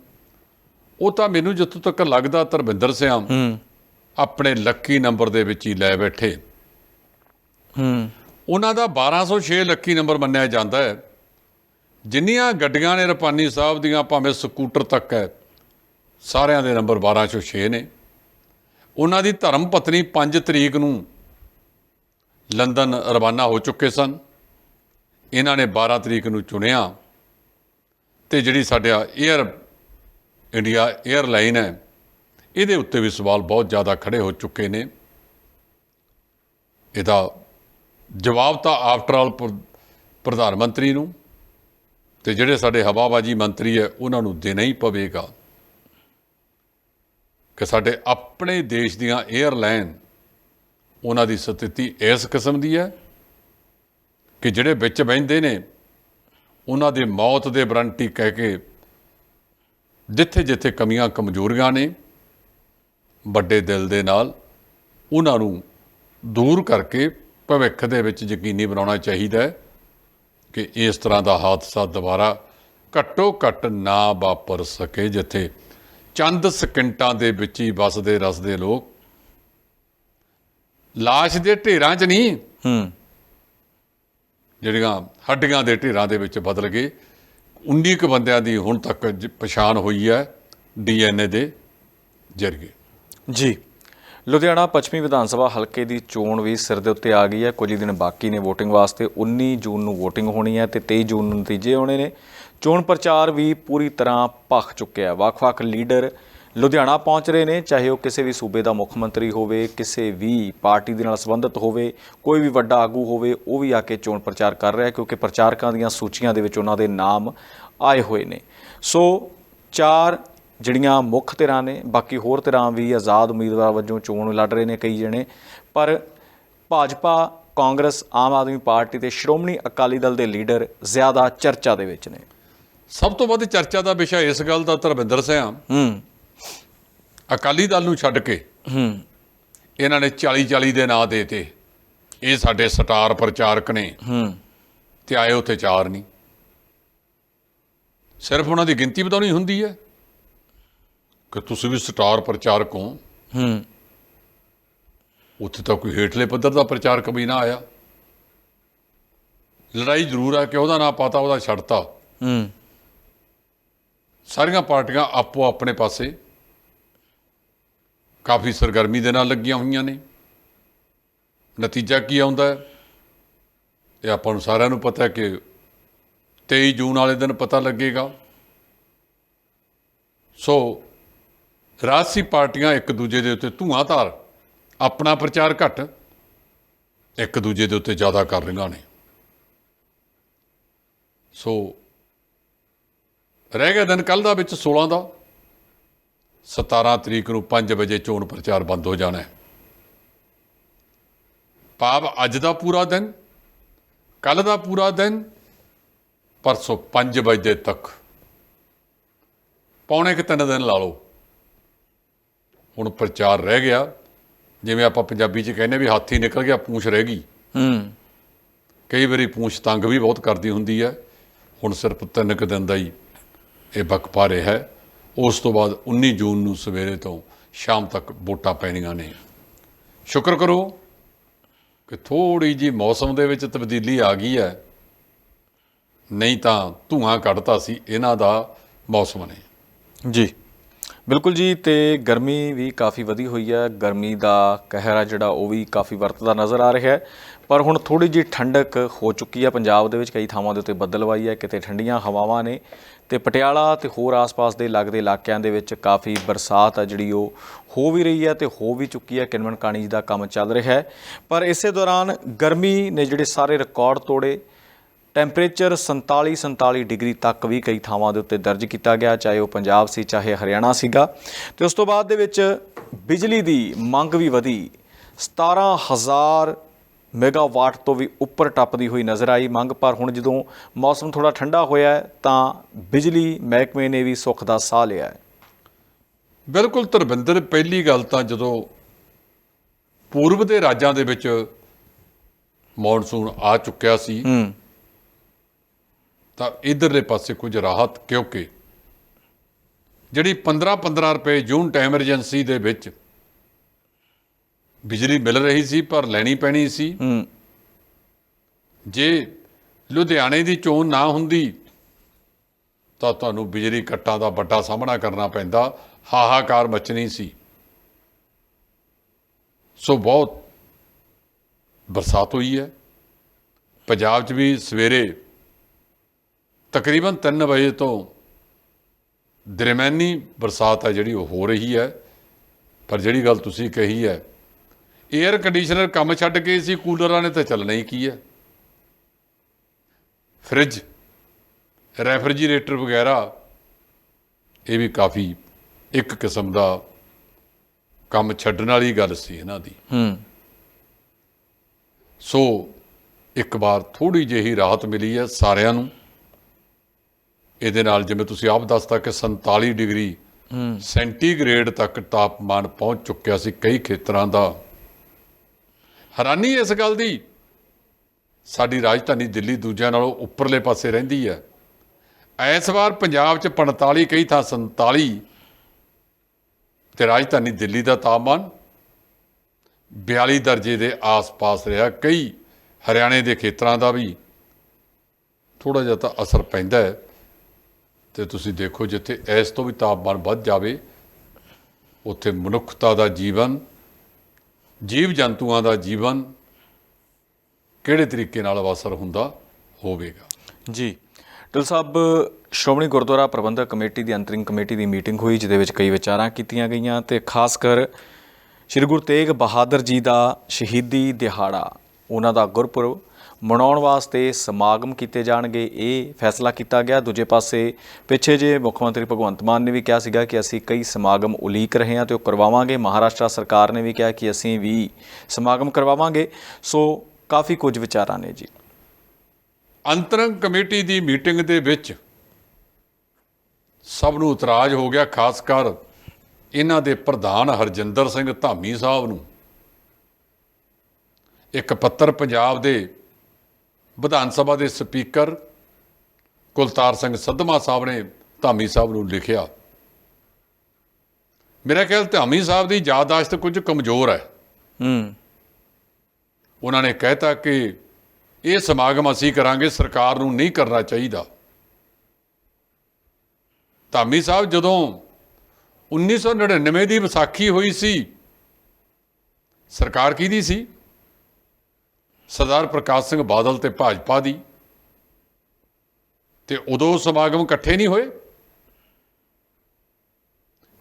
ਉਹ ਤਾਂ ਮੈਨੂੰ ਜਿੱਥੋਂ ਤੱਕ ਲੱਗਦਾ ਧਰਮਿੰਦਰ ਸਿਆਮ ਆਪਣੇ ਲੱਕੀ ਨੰਬਰ ਦੇ ਵਿੱਚ ਹੀ ਲੈ ਬੈਠੇ। ਹੂੰ। ਉਹਨਾਂ ਦਾ 1206 ਲੱਕੀ ਨੰਬਰ ਮੰਨਿਆ ਜਾਂਦਾ ਹੈ। ਜਿੰਨੀਆਂ ਗੱਡੀਆਂ ਨੇ ਰਪਾਨੀ ਸਾਹਿਬ ਦੀਆਂ ਭਾਵੇਂ ਸਕੂਟਰ ਤੱਕ ਹੈ ਸਾਰਿਆਂ ਦੇ ਨੰਬਰ 1206 ਨੇ। ਉਹਨਾਂ ਦੀ ਧਰਮ ਪਤਨੀ 5 ਤਰੀਕ ਨੂੰ ਲੰਡਨ ਰਵਾਨਾ ਹੋ ਚੁੱਕੇ ਸਨ। ਇਹਨਾਂ ਨੇ 12 ਤਰੀਕ ਨੂੰ ਚੁਣਿਆ ਤੇ ਜਿਹੜੀ ਸਾਡਾ 에ਅਰ ਇੰਡੀਆ 에ਅਰਲਾਈਨ ਹੈ, ਇਹਦੇ ਉੱਤੇ ਵੀ ਸਵਾਲ ਬਹੁਤ ਜ਼ਿਆਦਾ ਖੜੇ ਹੋ ਚੁੱਕੇ ਨੇ। ਇਹਦਾ ਜਵਾਬ ਤਾਂ ਆਫਟਰ ਆਲ ਪ੍ਰਧਾਨ ਮੰਤਰੀ ਨੂੰ ਤੇ ਜਿਹੜੇ ਸਾਡੇ ਹਵਾਬਾਜੀ ਮੰਤਰੀ ਹੈ, ਉਹਨਾਂ ਨੂੰ ਦੇਣਾ ਹੀ ਪਵੇਗਾ। ਕਿ ਸਾਡੇ ਆਪਣੇ ਦੇਸ਼ ਦੀਆਂ 에ਅਰਲਾਈਨ ਉਹਨਾਂ ਦੀ ਸਥਿਤੀ ਇਸ ਕਿਸਮ ਦੀ ਹੈ ਕਿ ਜਿਹੜੇ ਵਿੱਚ ਬੈੰਦੇ ਨੇ, ਉਹਨਾਂ ਦੇ ਮੌਤ ਦੇ ਵਾਰੰਟੀ ਕਹਿ ਕੇ ਜਿੱਥੇ ਜਿੱਥੇ ਕਮੀਆਂ ਕਮਜ਼ੋਰੀਆਂ ਨੇ, ਵੱਡੇ ਦਿਲ ਦੇ ਨਾਲ ਉਹਨਾਂ ਨੂੰ ਦੂਰ ਕਰਕੇ ਭਵਿੱਖ ਦੇ ਵਿੱਚ ਯਕੀਨੀ ਬਣਾਉਣਾ ਚਾਹੀਦਾ ਹੈ ਕਿ ਇਸ ਤਰ੍ਹਾਂ ਦਾ ਹਾਦਸਾ ਦੁਬਾਰਾ ਘੱਟੋ ਘੱਟ ਨਾ ਵਾਪਰ ਸਕੇ, ਜਿੱਥੇ ਚੰਦ ਸਕਿੰਟਾਂ ਦੇ ਵਿੱਚ ਹੀ ਵਸਦੇ ਰਸਦੇ ਲੋਕ। ਲਾਸ਼ ਦੇ ਢੇਰਾਂ 'ਚ ਨਹੀਂ। ਹੂੰ। ਜਿਹੜੀਆਂ ਹੱਡੀਆਂ ਦੇ ਢੇਰਾਂ ਦੇ ਵਿੱਚ ਬਦਲ ਗਏ। 19 ਕੁ ਬੰਦਿਆਂ ਦੀ ਹੁਣ ਤੱਕ ਪਛਾਣ ਹੋਈ ਹੈ ਡੀਐਨਏ ਦੇ ਜ਼ਰੀਏ। ਜੀ। ਲੁਧਿਆਣਾ ਪੱਛਮੀ ਵਿਧਾਨ ਸਭਾ ਹਲਕੇ ਦੀ ਚੋਣ ਵੀ ਸਿਰ ਦੇ ਉੱਤੇ ਆ ਗਈ ਹੈ। ਕੁਝ ਦਿਨ ਬਾਕੀ ਨੇ VOTING ਵਾਸਤੇ। 19 ਜੂਨ ਨੂੰ VOTING ਹੋਣੀ ਹੈ ਤੇ 23 ਜੂਨ ਨੂੰ ਨਤੀਜੇ ਆਉਣੇ ਨੇ। ਚੋਣ ਪ੍ਰਚਾਰ ਵੀ ਪੂਰੀ ਤਰ੍ਹਾਂ ਭਖ ਚੁੱਕਿਆ ਹੈ। ਵੱਖ-ਵੱਖ ਲੀਡਰ ਲੁਧਿਆਣਾ ਪਹੁੰਚ ਰਹੇ ਨੇ, ਚਾਹੇ ਉਹ ਕਿਸੇ ਵੀ ਸੂਬੇ ਦਾ ਮੁੱਖ ਮੰਤਰੀ ਹੋਵੇ, ਕਿਸੇ ਵੀ ਪਾਰਟੀ ਦੇ ਨਾਲ ਸੰਬੰਧਿਤ ਹੋਵੇ, ਕੋਈ ਵੀ ਵੱਡਾ ਆਗੂ ਹੋਵੇ, ਉਹ ਵੀ ਆ ਕੇ ਚੋਣ ਪ੍ਰਚਾਰ ਕਰ ਰਿਹਾ ਕਿਉਂਕਿ ਪ੍ਰਚਾਰਕਾਂ ਦੀਆਂ ਸੂਚੀਆਂ ਦੇ ਵਿੱਚ ਉਹਨਾਂ ਦੇ ਨਾਮ ਆਏ ਹੋਏ ਨੇ। ਸੋ, ਚਾਰ ਜਿਹੜੀਆਂ ਮੁੱਖ ਧਿਰਾਂ ਨੇ, ਬਾਕੀ ਹੋਰ ਧਿਰਾਂ ਵੀ ਆਜ਼ਾਦ ਉਮੀਦਵਾਰ ਵਜੋਂ ਚੋਣ ਲੜ ਰਹੇ ਨੇ ਕਈ ਜਣੇ, ਪਰ ਭਾਜਪਾ, ਕਾਂਗਰਸ, ਆਮ ਆਦਮੀ ਪਾਰਟੀ ਤੇ ਸ਼੍ਰੋਮਣੀ ਅਕਾਲੀ ਦਲ ਦੇ ਲੀਡਰ ਜ਼ਿਆਦਾ ਚਰਚਾ ਦੇ ਵਿੱਚ ਨੇ। ਸਭ ਤੋਂ ਵੱਧ ਚਰਚਾ ਦਾ ਵਿਸ਼ਾ ਇਸ ਗੱਲ ਦਾ ਧਰਮਿੰਦਰ ਸਿੰਘ ਹੂੰ। ਅਕਾਲੀ ਦਲ ਨੂੰ ਛੱਡ ਕੇ ਹੂੰ। ਇਹਨਾਂ ਨੇ 40 40 ਦੇ ਨਾਂ ਦੇਤੇ ਇਹ ਸਾਡੇ ਸਟਾਰ ਪ੍ਰਚਾਰਕ ਨੇ। ਹੂੰ। ਤੇ ਆਏ ਉੱਥੇ ਚਾਰ ਨਹੀਂ। ਸਿਰਫ ਉਹਨਾਂ ਦੀ ਗਿਣਤੀ ਵਧਾਉਣੀ ਹੁੰਦੀ ਹੈ ਕਿ ਤੁਸੀਂ ਵੀ ਸਟਾਰ ਪ੍ਰਚਾਰਕ ਹੋ। ਹੂੰ। ਉੱਥੇ ਤਾਂ ਕੋਈ ਹੇਠਲੇ ਪੱਧਰ ਦਾ ਪ੍ਰਚਾਰਕ ਵੀ ਨਾ ਆਇਆ। ਲੜਾਈ ਜ਼ਰੂਰ ਆ ਕਿ ਉਹਦਾ ਨਾਂ ਪਤਾ ਉਹਦਾ ਛੱਡਤਾ। ਹੂੰ। ਸਾਰੀਆਂ ਪਾਰਟੀਆਂ ਆਪੋ ਆਪਣੇ ਪਾਸੇ ਕਾਫੀ ਸਰਗਰਮੀ ਦੇ ਨਾਲ ਲੱਗੀਆਂ ਹੋਈਆਂ ਨੇ। ਨਤੀਜਾ ਕੀ ਆਉਂਦਾ ਹੈ? ਇਹ ਆਪਾਂ ਨੂੰ ਸਾਰਿਆਂ ਨੂੰ ਪਤਾ ਹੈ ਕਿ 23 ਜੂਨ ਵਾਲੇ ਦਿਨ ਪਤਾ ਲੱਗੇਗਾ। ਸੋ ਰਾਜਸੀ ਪਾਰਟੀਆਂ ਇੱਕ ਦੂਜੇ ਦੇ ਉੱਤੇ ਧੂਆਂਧਾਰ ਆਪਣਾ ਪ੍ਰਚਾਰ ਘੱਟ, ਇੱਕ ਦੂਜੇ ਦੇ ਉੱਤੇ ਜ਼ਿਆਦਾ ਕਰ ਰਹੀਆਂ ਨੇ। ਸੋ ਰਹਿ ਗਿਆ ਦਿਨ ਕੱਲ ਦਾ ਵਿੱਚ 16 ਦਾ। 17 ਤਰੀਕ ਨੂੰ 5 ਵਜੇ ਚੋਣ ਪ੍ਰਚਾਰ ਬੰਦ ਹੋ ਜਾਣਾ ਹੈ। ਭਾਵ ਅੱਜ ਦਾ ਪੂਰਾ ਦਿਨ ਕੱਲ ਦਾ ਪੂਰਾ ਦਿਨ ਪਰਸੋਂ 5 ਵਜੇ ਤੱਕ। ਪੌਣੇ ਕਿ ਤਿੰਨ ਦਿਨ ਲਾ ਲਓ। ਹੁਣ ਪ੍ਰਚਾਰ ਰਹਿ ਗਿਆ। ਜਿਵੇਂ ਆਪਾਂ ਪੰਜਾਬੀ 'ਚ ਕਹਿੰਦੇ ਵੀ ਹਾਥੀ ਨਿਕਲ ਗਿਆ ਪੂੰਛ ਰਹਿ ਗਈ। ਹੂੰ। ਕਈ ਵਾਰੀ ਪੂੰਛ ਤੰਗ ਵੀ ਬਹੁਤ ਕਰਦੀ ਹੁੰਦੀ ਹੈ। ਹੁਣ ਸਿਰਫ ਤਿੰਨ ਕੁ ਦਿਨ ਦਾ ਹੀ ਇਹ ਵਕ ਹੈ। ਉਸ ਤੋਂ ਬਾਅਦ 19 ਜੂਨ ਨੂੰ ਸਵੇਰੇ ਤੋਂ ਸ਼ਾਮ ਤੱਕ ਵੋਟਾਂ ਪੈਣੀਆਂ ਨੇ। ਸ਼ੁਕਰ ਕਰੋ ਕਿ ਥੋੜੀ ਜੀ ਮੌਸਮ ਦੇ ਵਿੱਚ ਤਬਦੀਲੀ ਆ ਗਈ ਹੈ। ਨਹੀਂ ਤਾਂ ਧੂਆਂ ਕੱਢਤਾ ਸੀ ਇਹਨਾਂ ਦਾ ਮੌਸਮ ਨੇ। ਜੀ। ਬਿਲਕੁਲ ਜੀ, ਤੇ ਗਰਮੀ ਵੀ ਕਾਫੀ ਵਧੀ ਹੋਈ ਹੈ। ਗਰਮੀ ਦਾ ਕਹਿਰ ਆ ਜਿਹੜਾ, ਉਹ ਵੀ ਕਾਫੀ ਵਰਤਦਾ ਨਜ਼ਰ ਆ ਰਿਹਾ ਹੈ। ਪਰ ਹੁਣ ਥੋੜੀ ਜਿਹੀ ਠੰਡਕ ਹੋ ਚੁੱਕੀ ਹੈ। ਪੰਜਾਬ ਦੇ ਵਿੱਚ ਕਈ ਥਾਵਾਂ ਦੇ ਉੱਤੇ ਬੱਦਲਵਾਈ ਹੈ, ਕਿਤੇ ਠੰਡੀਆਂ ਹਵਾਵਾਂ ਨੇ। ਤੇ ਪਟਿਆਲਾ ਤੇ ਹੋਰ ਆਸ-ਪਾਸ ਦੇ ਲੱਗਦੇ ਇਲਾਕਿਆਂ ਦੇ ਵਿੱਚ ਕਾਫੀ ਬਰਸਾਤ ਆ ਜਿਹੜੀ ਉਹ ਹੋ ਵੀ ਰਹੀ ਹੈ ਤੇ ਹੋ ਵੀ ਚੁੱਕੀ ਹੈ ਕਿਨਮਨ ਕਾਣੀ ਦਾ ਕੰਮ ਚੱਲ ਰਿਹਾ ਹੈ। ਪਰ ਇਸੇ ਦੌਰਾਨ ਗਰਮੀ ਨੇ ਜਿਹੜੇ ਸਾਰੇ ਰਿਕਾਰਡ ਤੋੜੇ, ਟੈਂਪਰੇਚਰ 47 47 ਡਿਗਰੀ ਤੱਕ ਵੀ ਕਈ ਥਾਵਾਂ ਦੇ ਉੱਤੇ ਦਰਜ ਕੀਤਾ ਗਿਆ, ਚਾਹੇ ਉਹ ਪੰਜਾਬ ਸੀ, ਚਾਹੇ ਹਰਿਆਣਾ ਸੀਗਾ। ਤੇ ਉਸ ਤੋਂ ਬਾਅਦ ਦੇ ਵਿੱਚ ਬਿਜਲੀ ਦੀ ਮੰਗ ਵੀ ਵਧੀ। 17000 ਮੈਗਾਵਾਟ ਤੋਂ ਵੀ ਉੱਪਰ ਟੱਪਦੀ ਹੋਈ ਨਜ਼ਰ ਆਈ। ਮੰਗ ਪਰ ਹੁਣ ਜਦੋਂ ਮੌਸਮ ਥੋੜਾ ਠੰਡਾ ਹੋਇਆ ਹੈ, ਤਾਂ ਬਿਜਲੀ ਮਹਿਕਮੇ ਨੇ ਵੀ ਸੁੱਖ ਦਾ ਸਾਹ ਲਿਆ ਹੈ। ਬਿਲਕੁਲ ਧਰਵਿੰਦਰ ਪਹਿਲੀ ਗੱਲ ਤਾਂ ਜਦੋਂ ਪੂਰਬ ਦੇ ਰਾਜਾਂ ਦੇ ਵਿੱਚ ਮੌਨਸੂਨ ਆ ਚੁੱਕਿਆ ਸੀ ਹੂੰ। ਤਾਂ ਇਧਰਲੇ ਪਾਸੇ ਕੁਝ ਰਾਹਤ ਕਿਉਂਕਿ ਜਿਹੜੀ 15-15 ਰੁਪਏ ਜੂਨ ਟਾਈਮ ਐਮਰਜੈਂਸੀ ਦੇ ਵਿੱਚ ਬਿਜਲੀ ਮਿਲ ਰਹੀ ਸੀ ਪਰ ਲੈਣੀ ਪੈਣੀ ਸੀ। ਹੂੰ। ਜੇ ਲੁਧਿਆਣੇ ਦੀ ਚੋਣ ਨਾ ਹੁੰਦੀ ਤਾਂ ਤੁਹਾਨੂੰ ਬਿਜਲੀ ਕੱਟਾਂ ਦਾ ਵੱਡਾ ਸਾਹਮਣਾ ਕਰਨਾ ਪੈਂਦਾ। ਹਾਹਾਕਾਰ ਮਚਣੀ ਸੀ। ਸੋ ਬਹੁਤ ਬਰਸਾਤ ਹੋਈ ਹੈ। ਪੰਜਾਬ 'ਚ ਵੀ ਸਵੇਰੇ ਤਕਰੀਬਨ 3 ਵਜੇ ਤੋਂ ਦਰਮਿਆਨੀ ਬਰਸਾਤ ਹੈ ਜਿਹੜੀ ਉਹ ਹੋ ਰਹੀ ਹੈ। ਪਰ ਜਿਹੜੀ ਗੱਲ ਤੁਸੀਂ ਕਹੀ ਹੈ 에ਅਰ ਕੰਡੀਸ਼ਨਰ ਕੰਮ ਛੱਡ ਕੇ ਸੀ ਕੂਲਰਾਂ ਨੇ ਤਾਂ ਚੱਲਣਾ ਹੀ ਕੀ ਹੈ ਫ੍ਰਿਜ ਰੈਫਰੀਜੀਰੇਟਰ ਵਗੈਰਾ ਇਹ ਵੀ ਕਾਫੀ ਇੱਕ ਕਿਸਮ ਦਾ ਕੰਮ ਛੱਡਣ ਵਾਲੀ ਗੱਲ ਸੀ ਇਹਨਾਂ ਦੀ। ਹੂੰ। ਸੋ ਇੱਕ ਵਾਰ ਥੋੜੀ ਜਿਹੀ ਰਾਹਤ ਮਿਲੀ ਹੈ ਸਾਰਿਆਂ ਨੂੰ। ਇਹਦੇ ਨਾਲ ਜਿਵੇਂ ਤੁਸੀਂ ਆਪ ਦੱਸਤਾ ਕਿ 47 ਡਿਗਰੀ ਸੈਂਟੀਗ੍ਰੇਡ ਤੱਕ ਤਾਪਮਾਨ ਪਹੁੰਚ ਚੁੱਕਿਆ ਸੀ ਕਈ ਖੇਤਰਾਂ ਦਾ। ਹੈਰਾਨੀ ਇਸ ਗੱਲ ਦੀ। ਸਾਡੀ ਰਾਜਧਾਨੀ ਦਿੱਲੀ ਦੂਜਿਆਂ ਨਾਲੋਂ ਉੱਪਰਲੇ ਪਾਸੇ ਰਹਿੰਦੀ ਹੈ। ਇਸ ਵਾਰ ਪੰਜਾਬ 'ਚ 45 ਕਈ ਥਾਂ 47 ਤੇ ਰਾਜਧਾਨੀ ਦਿੱਲੀ ਦਾ ਤਾਪਮਾਨ 42 ਦਰਜੇ ਦੇ ਆਸ-ਪਾਸ ਰਿਹਾ। ਕਈ ਹਰਿਆਣੇ ਦੇ ਖੇਤਰਾਂ ਦਾ ਵੀ ਥੋੜਾ ਜਿਹਾ ਤਾਂ ਅਸਰ ਪੈਂਦਾ ਹੈ। ਤੇ ਤੁਸੀਂ ਦੇਖੋ ਜਿੱਥੇ ਇਸ ਤੋਂ ਵੀ ਤਾਪਮਾਨ ਵੱਧ ਜਾਵੇ, ਉੱਥੇ ਮਨੁੱਖਤਾ ਦਾ ਜੀਵਨ ਜੀਵ ਜੰਤੂਆਂ ਦਾ ਜੀਵਨ ਕਿਹੜੇ ਤਰੀਕੇ ਨਾਲ ਅਵਸਰ ਹੁੰਦਾ ਹੋਵੇਗਾ? ਜੀ, ਢਿੱਲ ਸਾਹਿਬ, ਸ਼੍ਰੋਮਣੀ ਗੁਰਦੁਆਰਾ ਪ੍ਰਬੰਧਕ ਕਮੇਟੀ ਦੀ ਅੰਤਰਿੰਗ ਕਮੇਟੀ ਦੀ ਮੀਟਿੰਗ ਹੋਈ, ਜਿਹਦੇ ਵਿੱਚ ਕਈ ਵਿਚਾਰਾਂ ਕੀਤੀਆਂ ਗਈਆਂ ਤੇ ਖਾਸ ਕਰ ਸ੍ਰੀ ਗੁਰੂ ਤੇਗ ਬਹਾਦਰ ਜੀ ਦਾ ਸ਼ਹੀਦੀ ਦਿਹਾੜਾ, ਉਹਨਾਂ ਦਾ ਗੁਰਪੁਰਬ ਮਨਾਉਣ ਵਾਸਤੇ ਸਮਾਗਮ ਕੀਤੇ ਜਾਣਗੇ, ਇਹ ਫੈਸਲਾ ਕੀਤਾ ਗਿਆ। ਦੂਜੇ ਪਾਸੇ, ਪਿੱਛੇ ਜੇ ਮੁੱਖ ਮੰਤਰੀ ਭਗਵੰਤ ਮਾਨ ਨੇ ਵੀ ਕਿਹਾ ਸੀਗਾ ਕਿ ਅਸੀਂ ਕਈ ਸਮਾਗਮ ਉਲੀਕ ਰਹੇ ਹਾਂ ਤੇ ਉਹ ਕਰਵਾਵਾਂਗੇ। ਮਹਾਰਾਸ਼ਟਰ ਸਰਕਾਰ ਨੇ ਵੀ ਕਿਹਾ ਕਿ ਅਸੀਂ ਵੀ ਸਮਾਗਮ ਕਰਵਾਵਾਂਗੇ। ਸੋ ਕਾਫੀ ਕੁਝ ਵਿਚਾਰਾਂ ਨੇ ਜੀ। ਅੰਤਰੰਗ ਕਮੇਟੀ ਦੀ ਮੀਟਿੰਗ ਦੇ ਵਿੱਚ ਸਭ ਨੂੰ ਇਤਰਾਜ਼ ਹੋ ਗਿਆ, ਖਾਸ ਕਰ ਇਹਨਾਂ ਦੇ ਪ੍ਰਧਾਨ ਹਰਜਿੰਦਰ ਸਿੰਘ ਧਾਮੀ ਸਾਹਿਬ ਨੂੰ। ਇੱਕ ਪੱਤਰ ਪੰਜਾਬ ਦੇ ਵਿਧਾਨ ਸਭਾ ਦੇ ਸਪੀਕਰ ਕੁਲਤਾਰ ਸਿੰਘ ਸੱਧਮਾ ਸਾਹਿਬ ਨੇ ਧਾਮੀ ਸਾਹਿਬ ਨੂੰ ਲਿਖਿਆ। ਮੇਰਾ ਖਿਆਲ ਧਾਮੀ ਸਾਹਿਬ ਦੀ ਯਾਦਦਾਸ਼ਤ ਕੁਝ ਕਮਜ਼ੋਰ ਹੈ। ਹੂੰ। ਉਹਨਾਂ ਨੇ ਕਹਿਤਾ ਕਿ ਇਹ ਸਮਾਗਮ ਅਸੀਂ ਕਰਾਂਗੇ ਸਰਕਾਰ ਨੂੰ ਨਹੀਂ ਕਰਨਾ ਚਾਹੀਦਾ। ਧਾਮੀ ਸਾਹਿਬ ਜਦੋਂ 1999 ਦੀ ਵਿਸਾਖੀ ਹੋਈ ਸੀ ਸਰਕਾਰ ਕਿਹਦੀ ਸੀ? ਸਰਦਾਰ ਪ੍ਰਕਾਸ਼ ਸਿੰਘ ਬਾਦਲ ਤੇ ਭਾਜਪਾ ਦੀ। ਤੇ ਉਦੋਂ ਸਮਾਗਮ ਇਕੱਠੇ ਨਹੀਂ ਹੋਏ?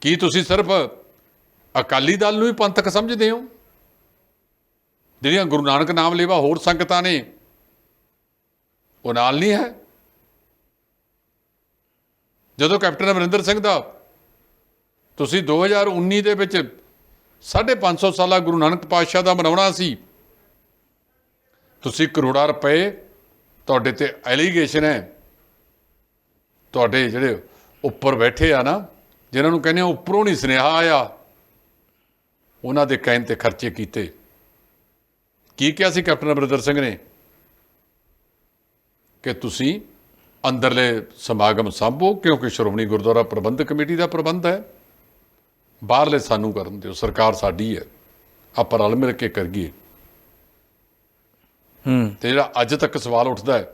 ਕੀ ਤੁਸੀਂ ਸਿਰਫ ਅਕਾਲੀ ਦਲ ਨੂੰ ਹੀ ਪੰਥਕ ਸਮਝਦੇ ਹੋ? ਜਿਹੜੀਆਂ ਗੁਰੂ ਨਾਨਕ ਨਾਮ ਲੇਵਾ ਹੋਰ ਸੰਗਤਾਂ ਨੇ, ਉਹ ਨਾਲ ਨਹੀਂ ਹੈ? ਜਦੋਂ ਕੈਪਟਨ ਅਮਰਿੰਦਰ ਸਿੰਘ ਦਾ ਤੁਸੀਂ 2019 ਦੇ ਵਿੱਚ 550 ਸਾਲਾ ਗੁਰੂ ਨਾਨਕ ਪਾਤਸ਼ਾਹ ਦਾ ਮਨਾਉਣਾ ਸੀ ਤੁਸੀਂ ਕਰੋੜਾਂ ਰੁਪਏ ਤੁਹਾਡੇ ਤੇ ਐਲੀਗੇਸ਼ਨ ਹੈ। ਤੁਹਾਡੇ ਜਿਹੜੇ ਉੱਪਰ ਬੈਠੇ ਆ ਨਾ, ਜਿਨ੍ਹਾਂ ਨੂੰ ਕਹਿੰਦੇ ਉੱਪਰੋਂ ਨਹੀਂ ਸੁਨੇਹਾ ਆਇਆ, ਉਹਨਾਂ ਦੇ ਕਹਿਣ ਤੇ ਖਰਚੇ ਕੀਤੇ। ਕੀ ਕਿਹਾ ਸੀ ਕੈਪਟਨ ਅਮਰਿੰਦਰ ਸਿੰਘ ਨੇ? ਕਿ ਤੁਸੀਂ ਅੰਦਰਲੇ ਸਮਾਗਮ ਸੰਭੋ, ਕਿਉਂਕਿ ਸ਼੍ਰੋਮਣੀ ਗੁਰਦੁਆਰਾ ਪ੍ਰਬੰਧਕ ਕਮੇਟੀ ਦਾ ਪ੍ਰਬੰਧ ਹੈ। ਬਾਹਰਲੇ ਸਾਨੂੰ ਕਰਨ ਦਿਓ, ਸਰਕਾਰ ਸਾਡੀ ਹੈ। ਆਪਾਂ ਰਲ ਮਿਲ ਕੇ ਕਰੀਏ। ਤੇ ਜਿਹੜਾ ਅੱਜ ਤੱਕ ਸਵਾਲ ਉੱਠਦਾ ਹੈ,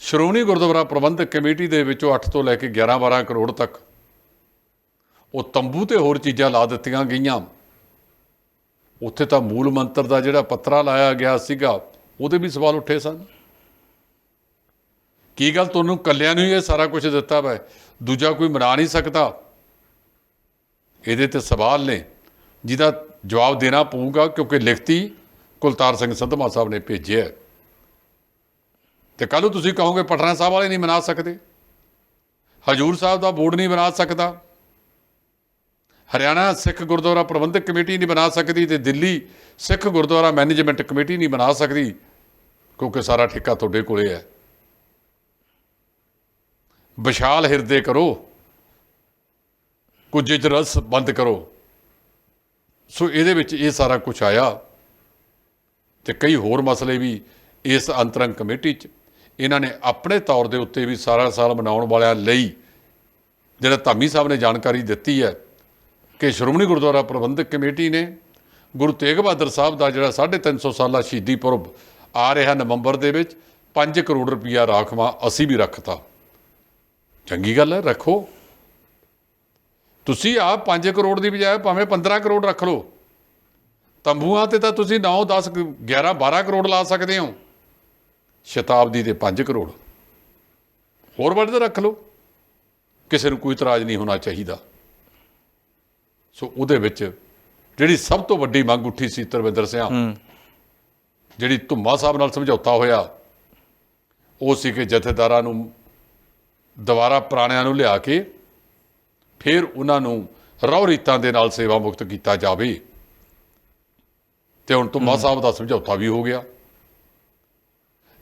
ਸ਼੍ਰੋਮਣੀ ਗੁਰਦੁਆਰਾ ਪ੍ਰਬੰਧਕ ਕਮੇਟੀ ਦੇ ਵਿੱਚੋਂ 8 ਤੋਂ ਲੈ ਕੇ 11 12 ਕਰੋੜ ਤੱਕ, ਉਹ ਤੰਬੂ ਤੇ ਹੋਰ ਚੀਜ਼ਾਂ ਲਾ ਦਿੱਤੀਆਂ ਗਈਆਂ। ਉੱਥੇ ਤਾਂ ਮੂਲ ਮੰਤਰ ਦਾ ਜਿਹੜਾ ਪੱਤਰਾ ਲਾਇਆ ਗਿਆ ਸੀਗਾ, ਉਹਦੇ ਵੀ ਸਵਾਲ ਉੱਠੇ ਸਨ। ਕੀ ਗੱਲ ਤੁਹਾਨੂੰ ਕੱਲਿਆਂ ਨੂੰ ਹੀ ਇਹ ਸਾਰਾ ਕੁਝ ਦਿੱਤਾ ਵਾ? ਦੂਜਾ ਕੋਈ ਮਨਾ ਨਹੀਂ ਸਕਦਾ। ਇਹਦੇ ਤੇ ਸਵਾਲ ਨੇ, ਜਿਹਦਾ ਜਵਾਬ ਦੇਣਾ ਪਊਗਾ, ਕਿਉਂਕਿ ਲਿਖਤੀ ਕੁਲਤਾਰ ਸਿੰਘ ਸੰਧਮਾ ਸਾਹਿਬ ਨੇ ਭੇਜਿਆ ਹੈ। ਤੇ ਕੱਲ ਨੂੰ ਤੁਸੀਂ ਕਹੋਗੇ ਪਟਨਾ ਸਾਹਿਬ ਵਾਲੇ ਨਹੀਂ ਮਨਾ ਸਕਦੇ? ਹਜੂਰ ਸਾਹਿਬ ਦਾ ਬੋਰਡ ਨਹੀਂ ਬਣਾ ਸਕਦਾ। ਹਰਿਆਣਾ ਸਿੱਖ ਗੁਰਦੁਆਰਾ ਪ੍ਰਬੰਧਕ ਕਮੇਟੀ ਨਹੀਂ ਬਣਾ ਸਕਦੀ ਤੇ ਦਿੱਲੀ ਸਿੱਖ ਗੁਰਦੁਆਰਾ ਮੈਨੇਜਮੈਂਟ ਕਮੇਟੀ ਨਹੀਂ ਬਣਾ ਸਕਦੀ, ਕਿਉਂਕਿ ਸਾਰਾ ਠੇਕਾ ਤੁਹਾਡੇ ਕੋਲੇ ਹੈ। ਵਿਸ਼ਾਲ ਹਿਰਦੇ ਕਰੋ। ਕੁਝ ਚ ਰਸ ਬੰਦ ਕਰੋ। ਸੋ ਇਹਦੇ ਵਿੱਚ ਇਹ ਸਾਰਾ ਕੁਝ ਆਇਆ। ਤੇ ਕਈ ਹੋਰ ਮਸਲੇ ਵੀ ਇਸ ਅੰਤਰੰਗ ਕਮੇਟੀ 'ਚ। ਇਹਨਾਂ ਨੇ ਆਪਣੇ ਤੌਰ ਦੇ ਉੱਤੇ ਵੀ ਸਾਰਾ ਸਾਲ ਮਨਾਉਣ ਵਾਲਿਆਂ ਲਈ ਜਿਹੜਾ ਧਾਮੀ ਸਾਹਿਬ ਨੇ ਜਾਣਕਾਰੀ ਦਿੱਤੀ ਹੈ ਕਿ ਸ਼੍ਰੋਮਣੀ ਗੁਰਦੁਆਰਾ ਪ੍ਰਬੰਧਕ ਕਮੇਟੀ ਨੇ ਗੁਰੂ ਤੇਗ ਬਹਾਦਰ ਸਾਹਿਬ ਦਾ ਜਿਹੜਾ 350 ਸਾਲਾ ਸ਼ਹੀਦੀ ਪੁਰਬ ਆ ਰਿਹਾ ਨਵੰਬਰ ਦੇ ਵਿੱਚ 5 ਕਰੋੜ ਰੁਪਇਆ ਰਾਖਵਾ ਅਸੀਂ ਵੀ ਰੱਖਤਾ। ਚੰਗੀ ਗੱਲ ਹੈ, ਰੱਖੋ। ਤੁਸੀਂ ਆਪ 5 ਕਰੋੜ ਦੀ ਬਜਾਏ ਭਾਵੇਂ 15 ਕਰੋੜ ਰੱਖ ਲਓ। ਤੰਬੂਆਂ ਤੇ ਤਾਂ ਤੁਸੀਂ 9 10 11 12 ਕਰੋੜ ਲਾ ਸਕਦੇ ਹੋ। ਸ਼ਤਾਬਦੀ ਦੇ 5 ਕਰੋੜ। ਹੋਰ ਵੱਧ ਰੱਖ ਲਓ। ਕਿਸੇ ਨੂੰ ਕੋਈ ਇਤਰਾਜ਼ ਨਹੀਂ ਹੋਣਾ ਚਾਹੀਦਾ। ਸੋ ਉਹਦੇ ਵਿੱਚ ਜਿਹੜੀ ਸਭ ਤੋਂ ਵੱਡੀ ਮੰਗ ਉੱਠੀ ਸੀ ਤਰਵਿੰਦਰ ਸਿੰਘ ਜਿਹੜੀ ਧੁੰਮਾ ਸਾਹਿਬ ਨਾਲ ਸਮਝੌਤਾ ਹੋਇਆ ਉਹ ਸੀ ਕਿ ਜਥੇਦਾਰਾਂ ਨੂੰ ਦੁਬਾਰਾ ਪੁਰਾਣਿਆਂ ਨੂੰ ਲਿਆ ਕੇ ਫਿਰ ਉਹਨਾਂ ਨੂੰ ਰੌ ਰੀਤਾਂ ਦੇ ਨਾਲ ਸੇਵਾ ਮੁਕਤ ਕੀਤਾ ਜਾਵੇ। ਤੇ ਹੁਣ ਧੁੰਮਾ ਸਾਹਿਬ ਦਾ ਸਮਝੌਤਾ ਵੀ ਹੋ ਗਿਆ।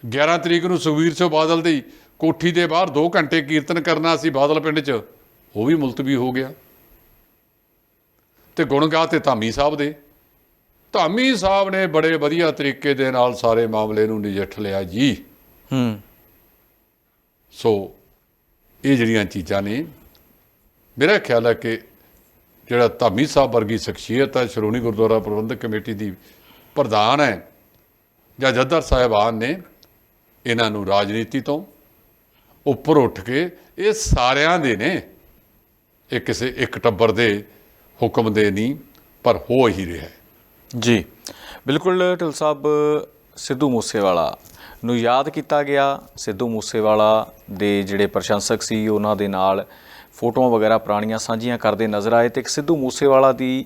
11 ਤਰੀਕ ਨੂੰ ਸੁਖਬੀਰ ਸਿੰਘ ਬਾਦਲ ਦੀ ਕੋਠੀ ਦੇ ਬਾਹਰ 2 ਘੰਟੇ ਕੀਰਤਨ ਕਰਨਾ ਸੀ ਬਾਦਲ ਪਿੰਡ 'ਚ ਉਹ ਵੀ ਮੁਲਤਵੀ ਹੋ ਗਿਆ। ਤੇ ਗੁਣ ਗਾ ਤੇ ਧਾਮੀ ਸਾਹਿਬ ਦੇ। ਧਾਮੀ ਸਾਹਿਬ ਨੇ ਬੜੇ ਵਧੀਆ ਤਰੀਕੇ ਦੇ ਨਾਲ ਸਾਰੇ ਮਾਮਲੇ ਨੂੰ ਨਜਿੱਠ ਲਿਆ ਜੀ। ਹੂੰ। ਸੋ ਇਹ ਜਿਹੜੀਆਂ ਚੀਜ਼ਾਂ ਨੇ ਮੇਰਾ ਖਿਆਲ ਹੈ ਕਿ ਜਿਹੜਾ ਧਾਮੀ ਸਾਹਿਬ ਵਰਗੀ ਸ਼ਖਸੀਅਤ ਹੈ, ਸ਼੍ਰੋਮਣੀ ਗੁਰਦੁਆਰਾ ਪ੍ਰਬੰਧਕ ਕਮੇਟੀ ਦੀ ਪ੍ਰਧਾਨ ਹੈ, ਜਾਂ ਜੱਦਰ ਸਾਹਿਬਾਨ ਨੇ ਇਹਨਾਂ ਨੂੰ ਰਾਜਨੀਤੀ ਤੋਂ ਉੱਪਰ ਉੱਠ ਕੇ ਇਹ ਸਾਰਿਆਂ ਦੇ ਨੇ। ਇਹ ਕਿਸੇ ਇੱਕ ਟੱਬਰ ਦੇ ਹੁਕਮ ਦੇ ਨਹੀਂ, ਪਰ ਹੋ ਹੀ ਰਿਹਾ ਹੈ। ਜੀ, ਬਿਲਕੁਲ ਢਿਲ ਸਾਹਿਬ, ਸਿੱਧੂ ਮੂਸੇਵਾਲਾ ਨੂੰ ਯਾਦ ਕੀਤਾ ਗਿਆ। ਸਿੱਧੂ ਮੂਸੇਵਾਲਾ ਦੇ ਜਿਹੜੇ ਪ੍ਰਸ਼ੰਸਕ ਸੀ, ਉਹਨਾਂ ਦੇ ਨਾਲ ਫੋਟੋਆਂ ਵਗੈਰਾ ਪੁਰਾਣੀਆਂ ਸਾਂਝੀਆਂ ਕਰਦੇ ਨਜ਼ਰ ਆਏ ਤੇ ਇੱਕ ਸਿੱਧੂ ਮੂਸੇਵਾਲਾ ਦੀ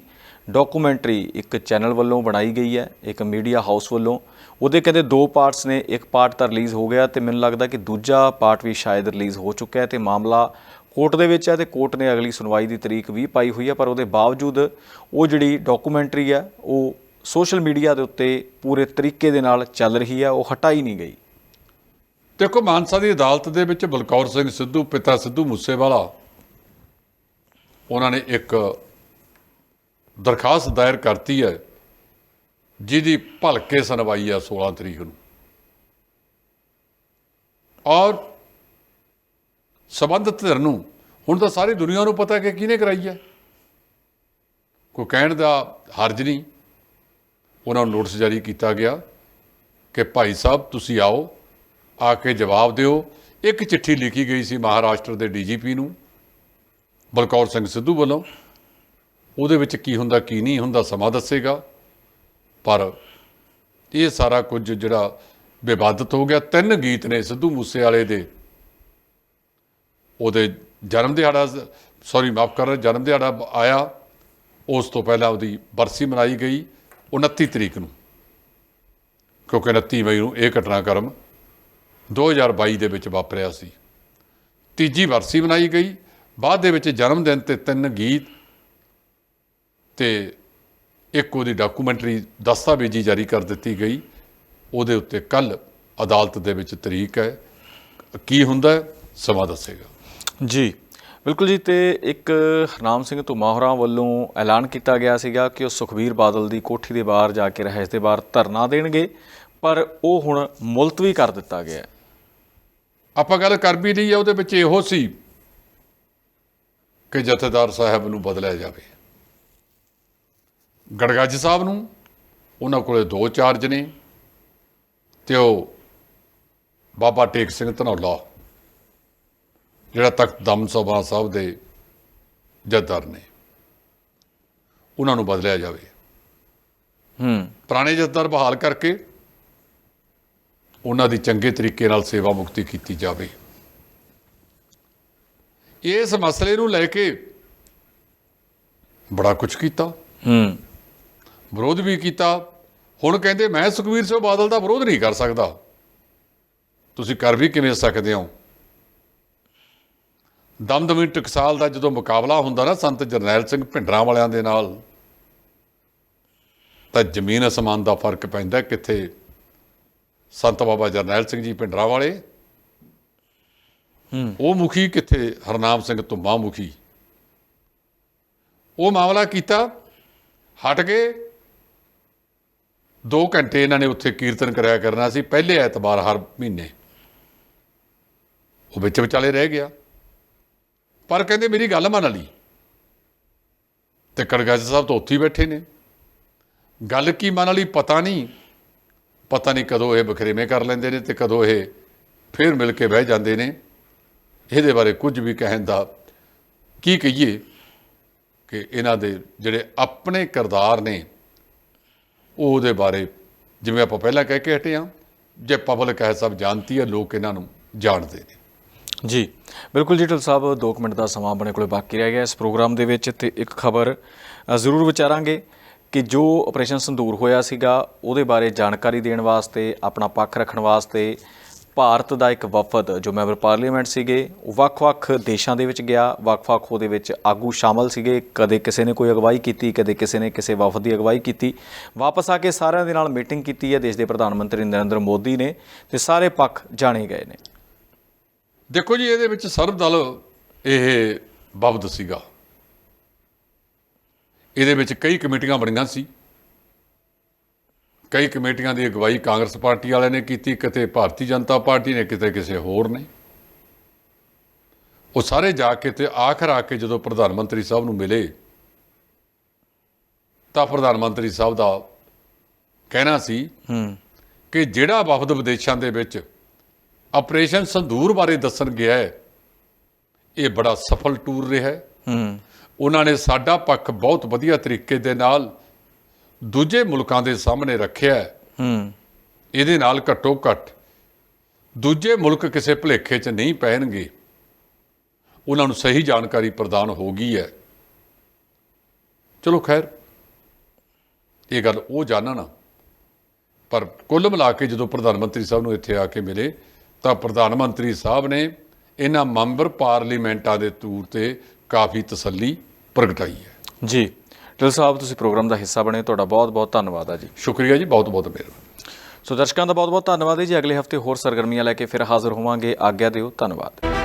ਡਾਕੂਮੈਂਟਰੀ ਇੱਕ ਚੈਨਲ ਵੱਲੋਂ ਬਣਾਈ ਗਈ ਹੈ, ਇੱਕ ਮੀਡੀਆ ਹਾਊਸ ਵੱਲੋਂ। ਉਹਦੇ ਕਹਿੰਦੇ ਦੋ ਪਾਰਟਸ ਨੇ, ਇੱਕ ਪਾਰਟ ਤਾਂ ਰਿਲੀਜ਼ ਹੋ ਗਿਆ ਤੇ ਮੈਨੂੰ ਲੱਗਦਾ ਕਿ ਦੂਜਾ ਪਾਰਟ ਵੀ ਸ਼ਾਇਦ ਰਿਲੀਜ਼ ਹੋ ਚੁੱਕਾ ਹੈ ਤੇ ਮਾਮਲਾ ਕੋਰਟ ਦੇ ਵਿੱਚ ਹੈ ਤੇ ਕੋਰਟ ਨੇ ਅਗਲੀ ਸੁਣਵਾਈ ਦੀ ਤਰੀਕ ਵੀ ਪਾਈ ਹੋਈ ਹੈ, ਪਰ ਉਹਦੇ ਬਾਵਜੂਦ ਉਹ ਜਿਹੜੀ ਡਾਕੂਮੈਂਟਰੀ ਹੈ, ਉਹ ਸੋਸ਼ਲ ਮੀਡੀਆ ਦੇ ਉੱਤੇ ਪੂਰੇ ਤਰੀਕੇ ਦੇ ਨਾਲ ਚੱਲ ਰਹੀ ਹੈ, ਉਹ ਹਟਾਈ ਨਹੀਂ ਗਈ। ਦੇਖੋ, ਮਾਨਸਾ ਦੀ ਅਦਾਲਤ ਦੇ ਵਿੱਚ ਬਲਕੌਰ ਸਿੰਘ ਸਿੱਧੂ, ਪਿਤਾ ਸਿੱਧੂ ਮੂਸੇਵਾਲਾ ਉਹਨਾਂ ਨੇ ਇੱਕ ਦਰਖਾਸਤ ਦਾਇਰ ਕਰਤੀ ਹੈ, ਜਿਹਦੀ ਭਲਕੇ ਸੁਣਵਾਈ ਹੈ 16 ਤਰੀਕ ਨੂੰ। ਔਰ ਸਬੰਧਤ ਧਿਰ ਨੂੰ, ਹੁਣ ਤਾਂ ਸਾਰੀ ਦੁਨੀਆ ਨੂੰ ਪਤਾ ਕਿ ਕਿਹਨੇ ਕਰਾਈ ਹੈ। ਕੋਈ ਕਹਿਣ ਦਾ ਹਰਜ ਨਹੀਂ। ਉਹਨਾਂ ਨੂੰ ਨੋਟਿਸ ਜਾਰੀ ਕੀਤਾ ਗਿਆ ਕਿ ਭਾਈ ਸਾਹਿਬ, ਤੁਸੀਂ ਆਓ, ਆ ਕੇ ਜਵਾਬ ਦਿਓ। ਇੱਕ ਚਿੱਠੀ ਲਿਖੀ ਗਈ ਸੀ ਮਹਾਰਾਸ਼ਟਰ ਦੇ ਡੀਜੀਪੀ ਨੂੰ। ਬਲਕੌਰ ਸਿੰਘ ਸਿੱਧੂ ਵੱਲੋਂ। ਉਹਦੇ ਵਿੱਚ ਕੀ ਹੁੰਦਾ, ਕੀ ਨਹੀਂ ਹੁੰਦਾ, ਸਮਾਂ ਦੱਸੇਗਾ। ਪਰ ਇਹ ਸਾਰਾ ਕੁਝ ਜਿਹੜਾ ਵਿਵਾਦਤ ਹੋ ਗਿਆ। ਤਿੰਨ ਗੀਤ ਨੇ ਸਿੱਧੂ ਮੂਸੇਵਾਲੇ ਦੇ। ਉਹਦੇ ਜਨਮ ਦਿਹਾੜਾ ਸੌਰੀ, ਮਾਫ ਕਰ, ਜਨਮ ਦਿਹਾੜਾ ਆਇਆ। ਉਸ ਤੋਂ ਪਹਿਲਾਂ ਉਹਦੀ ਬਰਸੀ ਮਨਾਈ ਗਈ 29 ਤਰੀਕ ਨੂੰ। ਕਿਉਂਕਿ 29 ਮਈ ਨੂੰ ਇਹ ਘਟਨਾਕ੍ਰਮ 2022 ਦੇ ਵਿੱਚ ਵਾਪਰਿਆ ਸੀ। ਤੀਜੀ ਵਰਸੀ ਮਨਾਈ ਗਈ। ਬਾਅਦ ਦੇ ਵਿੱਚ ਜਨਮ ਦਿਨ ਤੇ ਤਿੰਨ ਗੀਤ ਤੇ ਇੱਕ ਉਹਦੀ ਡਾਕੂਮੈਂਟਰੀ ਦਸਤਾਵੇਜ਼ੀ ਜਾਰੀ ਕਰ ਦਿੱਤੀ ਗਈ। ਉਹਦੇ ਉੱਤੇ ਕੱਲ ਅਦਾਲਤ ਦੇ ਵਿੱਚ ਤਰੀਕ ਹੈ। ਕੀ ਹੁੰਦਾ ਸਮਾਂ ਦੱਸੇਗਾ। ਜੀ ਬਿਲਕੁਲ ਜੀ ਤੇ ਇੱਕ ਹਰਨਾਮ ਸਿੰਘ ਧੁੰਮਾ ਹੋਰਾਂ ਵੱਲੋਂ ਐਲਾਨ ਕੀਤਾ ਗਿਆ ਸੀਗਾ ਕਿ ਉਹ ਸੁਖਬੀਰ ਬਾਦਲ ਦੀ ਕੋਠੀ ਦੇ ਬਾਹਰ ਜਾ ਕੇ ਰਹਿਸ ਦੇ ਬਾਹਰ ਧਰਨਾ ਦੇਣਗੇ ਪਰ ਉਹ ਹੁਣ ਮੁਲਤਵੀ ਕਰ ਦਿੱਤਾ ਗਿਆ। ਆਪਾਂ ਗੱਲ ਕਰ ਵੀ ਲਈ ਹੈ ਉਹਦੇ ਵਿੱਚ ਇਹੋ ਸੀ ਕਿ ਜਥੇਦਾਰ ਸਾਹਿਬ ਨੂੰ ਬਦਲਿਆ ਜਾਵੇ। ਗੜਗੱਜ ਸਾਹਿਬ ਨੂੰ ਉਹਨਾਂ ਕੋਲੇ ਦੋ ਚਾਰਜ ਨੇ ਤੇ ਉਹ ਬਾਬਾ ਟੇਕ ਸਿੰਘ ਧਨੌਲਾ ਜਿਹੜਾ ਤਖਤ ਦਮ ਸਭਾ ਸਾਹਿਬ ਦੇ ਜਥੇਦਾਰ ਨੇ। ਉਹਨਾਂ ਨੂੰ ਬਦਲਿਆ ਜਾਵੇ। ਹੂੰ। ਪੁਰਾਣੇ ਜਥੇਦਾਰ ਬਹਾਲ ਕਰਕੇ ਉਹਨਾਂ ਦੀ ਚੰਗੇ ਤਰੀਕੇ ਨਾਲ ਸੇਵਾ ਮੁਕਤੀ ਕੀਤੀ ਜਾਵੇ। ਇਸ ਮਸਲੇ ਨੂੰ ਲੈ ਕੇ ਬੜਾ ਕੁਝ ਕੀਤਾ। ਹੂੰ। ਵਿਰੋਧ ਵੀ ਕੀਤਾ। ਹੁਣ ਕਹਿੰਦੇ ਮੈਂ ਸੁਖਵੀਰ ਸਿੰਘ ਬਾਦਲ ਦਾ ਵਿਰੋਧ ਨਹੀਂ ਕਰ ਸਕਦਾ। ਤੁਸੀਂ ਕਰ ਵੀ ਕਿਵੇਂ ਸਕਦੇ ਹੋ? ਦਮਦਮੀ ਟਕਸਾਲ ਦਾ ਜਦੋਂ ਮੁਕਾਬਲਾ ਹੁੰਦਾ ਨਾ ਸੰਤ ਜਰਨੈਲ ਸਿੰਘ ਭਿੰਡਰਾਂ ਵਾਲਿਆਂ ਦੇ ਨਾਲ ਤਾਂ ਜ਼ਮੀਨ ਅਸਮਾਨ ਦਾ ਫ਼ਰਕ ਪੈਂਦਾ ਕਿੱਥੇ? ਸੰਤ ਬਾਬਾ ਜਰਨੈਲ ਸਿੰਘ ਜੀ ਭਿੰਡਰਾਂ ਵਾਲੇ ਉਹ ਮੁਖੀ ਕਿੱਥੇ? ਹਰਨਾਮ ਸਿੰਘ ਧੁੰਮਾ ਮੁਖੀ। ਉਹ ਮਾਮਲਾ ਕੀਤਾ, ਹਟ ਗਏ 2 ਘੰਟੇ ਇਹਨਾਂ ਨੇ ਉੱਥੇ ਕੀਰਤਨ ਕਰਾਇਆ ਕਰਨਾ ਸੀ, ਪਹਿਲੇ ਐਤਵਾਰ ਹਰ ਮਹੀਨੇ। ਉਹ ਵਿੱਚ ਵਿਚਾਲੇ ਰਹਿ ਗਿਆ। ਪਰ ਕਹਿੰਦੇ ਮੇਰੀ ਗੱਲ ਮੰਨ ਲਈ। ਤੇ ਕੜਗਾਜ ਸਾਹਿਬ ਤਾਂ ਉੱਥੇ ਹੀ ਬੈਠੇ ਨੇ। ਗੱਲ ਕੀ ਮੰਨ ਲਈ ਪਤਾ ਨਹੀਂ। ਪਤਾ ਨਹੀਂ ਕਦੋਂ ਇਹ ਬਖਰੇਵੇਂ ਕਰ ਲੈਂਦੇ ਨੇ ਤੇ ਕਦੋਂ ਇਹ ਫੇਰ ਮਿਲ ਕੇ ਬਹਿ ਜਾਂਦੇ ਨੇ। ਇਹਦੇ ਬਾਰੇ ਕੁਝ ਵੀ ਕਹਿਣ ਦਾ ਕੀ ਕਹੀਏ ਕਿ ਇਹਨਾਂ ਦੇ ਜਿਹੜੇ ਆਪਣੇ ਕਿਰਦਾਰ ਨੇ ਉਹ ਉਹਦੇ ਬਾਰੇ ਜਿਵੇਂ ਆਪਾਂ ਪਹਿਲਾਂ ਕਹਿ ਕੇ ਹਟੇ ਹਾਂ, ਜੇ ਪਬਲਿਕ ਹੈ ਸਭ ਜਾਣਦੀ ਹੈ, ਲੋਕ ਇਹਨਾਂ ਨੂੰ ਜਾਣਦੇ ਨੇ। ਜੀ, ਬਿਲਕੁਲ ਜੀ, ਢਿੱਲ ਸਾਹਿਬ 2 ਮਿੰਟ ਦਾ ਸਮਾਂ ਆਪਣੇ ਕੋਲੇ ਬਾਕੀ ਰਹਿ ਗਿਆ ਇਸ ਪ੍ਰੋਗਰਾਮ ਦੇ ਵਿੱਚ ਤੇ ਇੱਕ ਖਬਰ ਜ਼ਰੂਰ ਵਿਚਾਰਾਂਗੇ ਕਿ ਜੋ ਆਪਰੇਸ਼ਨ ਸੰਦੂਰ ਹੋਇਆ ਸੀਗਾ, ਉਹਦੇ ਬਾਰੇ ਜਾਣਕਾਰੀ ਦੇਣ ਵਾਸਤੇ, ਆਪਣਾ ਪੱਖ ਰੱਖਣ ਵਾਸਤੇ ਭਾਰਤ ਦਾ ਇੱਕ ਵਫਦ ਜੋ ਮੈਂਬਰ ਪਾਰਲੀਮੈਂਟ ਸੀਗੇ, ਉਹ ਵੱਖ-ਵੱਖ ਦੇਸ਼ਾਂ ਦੇ ਵਿੱਚ ਗਿਆ, ਵੱਖ-ਵੱਖ ਉਹਦੇ ਵਿੱਚ ਆਗੂ ਸ਼ਾਮਲ ਸੀਗੇ, ਕਦੇ ਕਿਸੇ ਨੇ ਕੋਈ ਅਗਵਾਈ ਕੀਤੀ, ਕਦੇ ਕਿਸੇ ਨੇ ਕਿਸੇ ਵਫਦ ਦੀ ਅਗਵਾਈ ਕੀਤੀ। ਵਾਪਸ ਆ ਕੇ ਸਾਰਿਆਂ ਦੇ ਨਾਲ ਮੀਟਿੰਗ ਕੀਤੀ ਹੈ ਦੇਸ਼ ਦੇ ਪ੍ਰਧਾਨ ਮੰਤਰੀ ਨਰਿੰਦਰ ਮੋਦੀ ਨੇ ਤੇ ਸਾਰੇ ਪੱਖ ਜਾਣੇ ਗਏ ਨੇ। ਦੇਖੋ ਜੀ, ਇਹਦੇ ਵਿੱਚ ਸਰਬ ਦਲ ਇਹ ਵਫ਼ਦ ਸੀਗਾ। ਇਹਦੇ ਵਿੱਚ ਕਈ ਕਮੇਟੀਆਂ ਬਣੀਆਂ ਸੀ। ਕਈ ਕਮੇਟੀਆਂ ਦੀ ਅਗਵਾਈ ਕਾਂਗਰਸ ਪਾਰਟੀ ਵਾਲਿਆਂ ਨੇ ਕੀਤੀ ਕਿਤੇ ਭਾਰਤੀ ਜਨਤਾ ਪਾਰਟੀ ਨੇ ਕਿਤੇ ਕਿਸੇ ਹੋਰ ਨੇ। ਉਹ ਸਾਰੇ ਜਾ ਕੇ ਤੇ ਆਖਰ ਆ ਕੇ ਜਦੋਂ ਪ੍ਰਧਾਨ ਮੰਤਰੀ ਸਾਹਿਬ ਨੂੰ ਮਿਲੇ ਤਾਂ ਪ੍ਰਧਾਨ ਮੰਤਰੀ ਸਾਹਿਬ ਦਾ ਕਹਿਣਾ ਸੀ ਹੂੰ। ਕਿ ਜਿਹੜਾ ਵਫਦ ਵਿਦੇਸ਼ਾਂ ਦੇ ਵਿੱਚ ਆਪਰੇਸ਼ਨ ਸੰਦੂਰ ਬਾਰੇ ਦੱਸਣ ਗਿਆ ਹੈ ਇਹ ਬੜਾ ਸਫਲ ਟੂਰ ਰਿਹਾ ਹੈ। ਹੂੰ। ਉਹਨਾਂ ਨੇ ਸਾਡਾ ਪੱਖ ਬਹੁਤ ਵਧੀਆ ਤਰੀਕੇ ਦੇ ਨਾਲ ਦੂਜੇ ਮੁਲਕਾਂ ਦੇ ਸਾਹਮਣੇ ਰੱਖਿਆ ਹੈ ਹੂੰ। ਇਹਦੇ ਨਾਲ ਘੱਟੋ ਘੱਟ ਦੂਜੇ ਮੁਲਕ ਕਿਸੇ ਭੁਲੇਖੇ 'ਚ ਨਹੀਂ ਪੈਣਗੇ। ਉਹਨਾਂ ਨੂੰ ਸਹੀ ਜਾਣਕਾਰੀ ਪ੍ਰਦਾਨ ਹੋ ਗਈ ਹੈ। ਚਲੋ ਖੈਰ ਇਹ ਗੱਲ ਉਹ ਜਾਣਨ ਪਰ ਕੁੱਲ ਮਿਲਾ ਕੇ ਜਦੋਂ ਪ੍ਰਧਾਨ ਮੰਤਰੀ ਸਾਹਿਬ ਨੂੰ ਇੱਥੇ ਆ ਕੇ ਮਿਲੇ ਤਾਂ ਪ੍ਰਧਾਨ ਮੰਤਰੀ ਸਾਹਿਬ ਨੇ ਇਹਨਾਂ ਮੈਂਬਰ ਪਾਰਲੀਮੈਂਟਾਂ ਦੇ ਤੌਰ ਤੇ ਕਾਫੀ ਤਸੱਲੀ ਪ੍ਰਗਟਾਈ ਹੈ। ਜੀ। ਢਿੱਲ ਸਾਹਿਬ ਤੁਸੀਂ ਪ੍ਰੋਗਰਾਮ ਦਾ ਹਿੱਸਾ ਬਣੇ ਤੁਹਾਡਾ ਬਹੁਤ ਬਹੁਤ ਧੰਨਵਾਦ ਆ ਜੀ। ਸ਼ੁਕਰੀਆ ਜੀ ਬਹੁਤ ਬਹੁਤ ਮਿਹਰਬਾਨੀ। ਸੋ ਦਰਸ਼ਕਾਂ ਦਾ ਬਹੁਤ ਬਹੁਤ ਧੰਨਵਾਦ ਹੈ ਜੀ। ਅਗਲੇ ਹਫ਼ਤੇ ਹੋਰ ਸਰਗਰਮੀਆਂ ਲੈ ਕੇ ਫਿਰ ਹਾਜ਼ਰ ਹੋਵਾਂਗੇ। ਆਗਿਆ ਦਿਓ ਧੰਨਵਾਦ।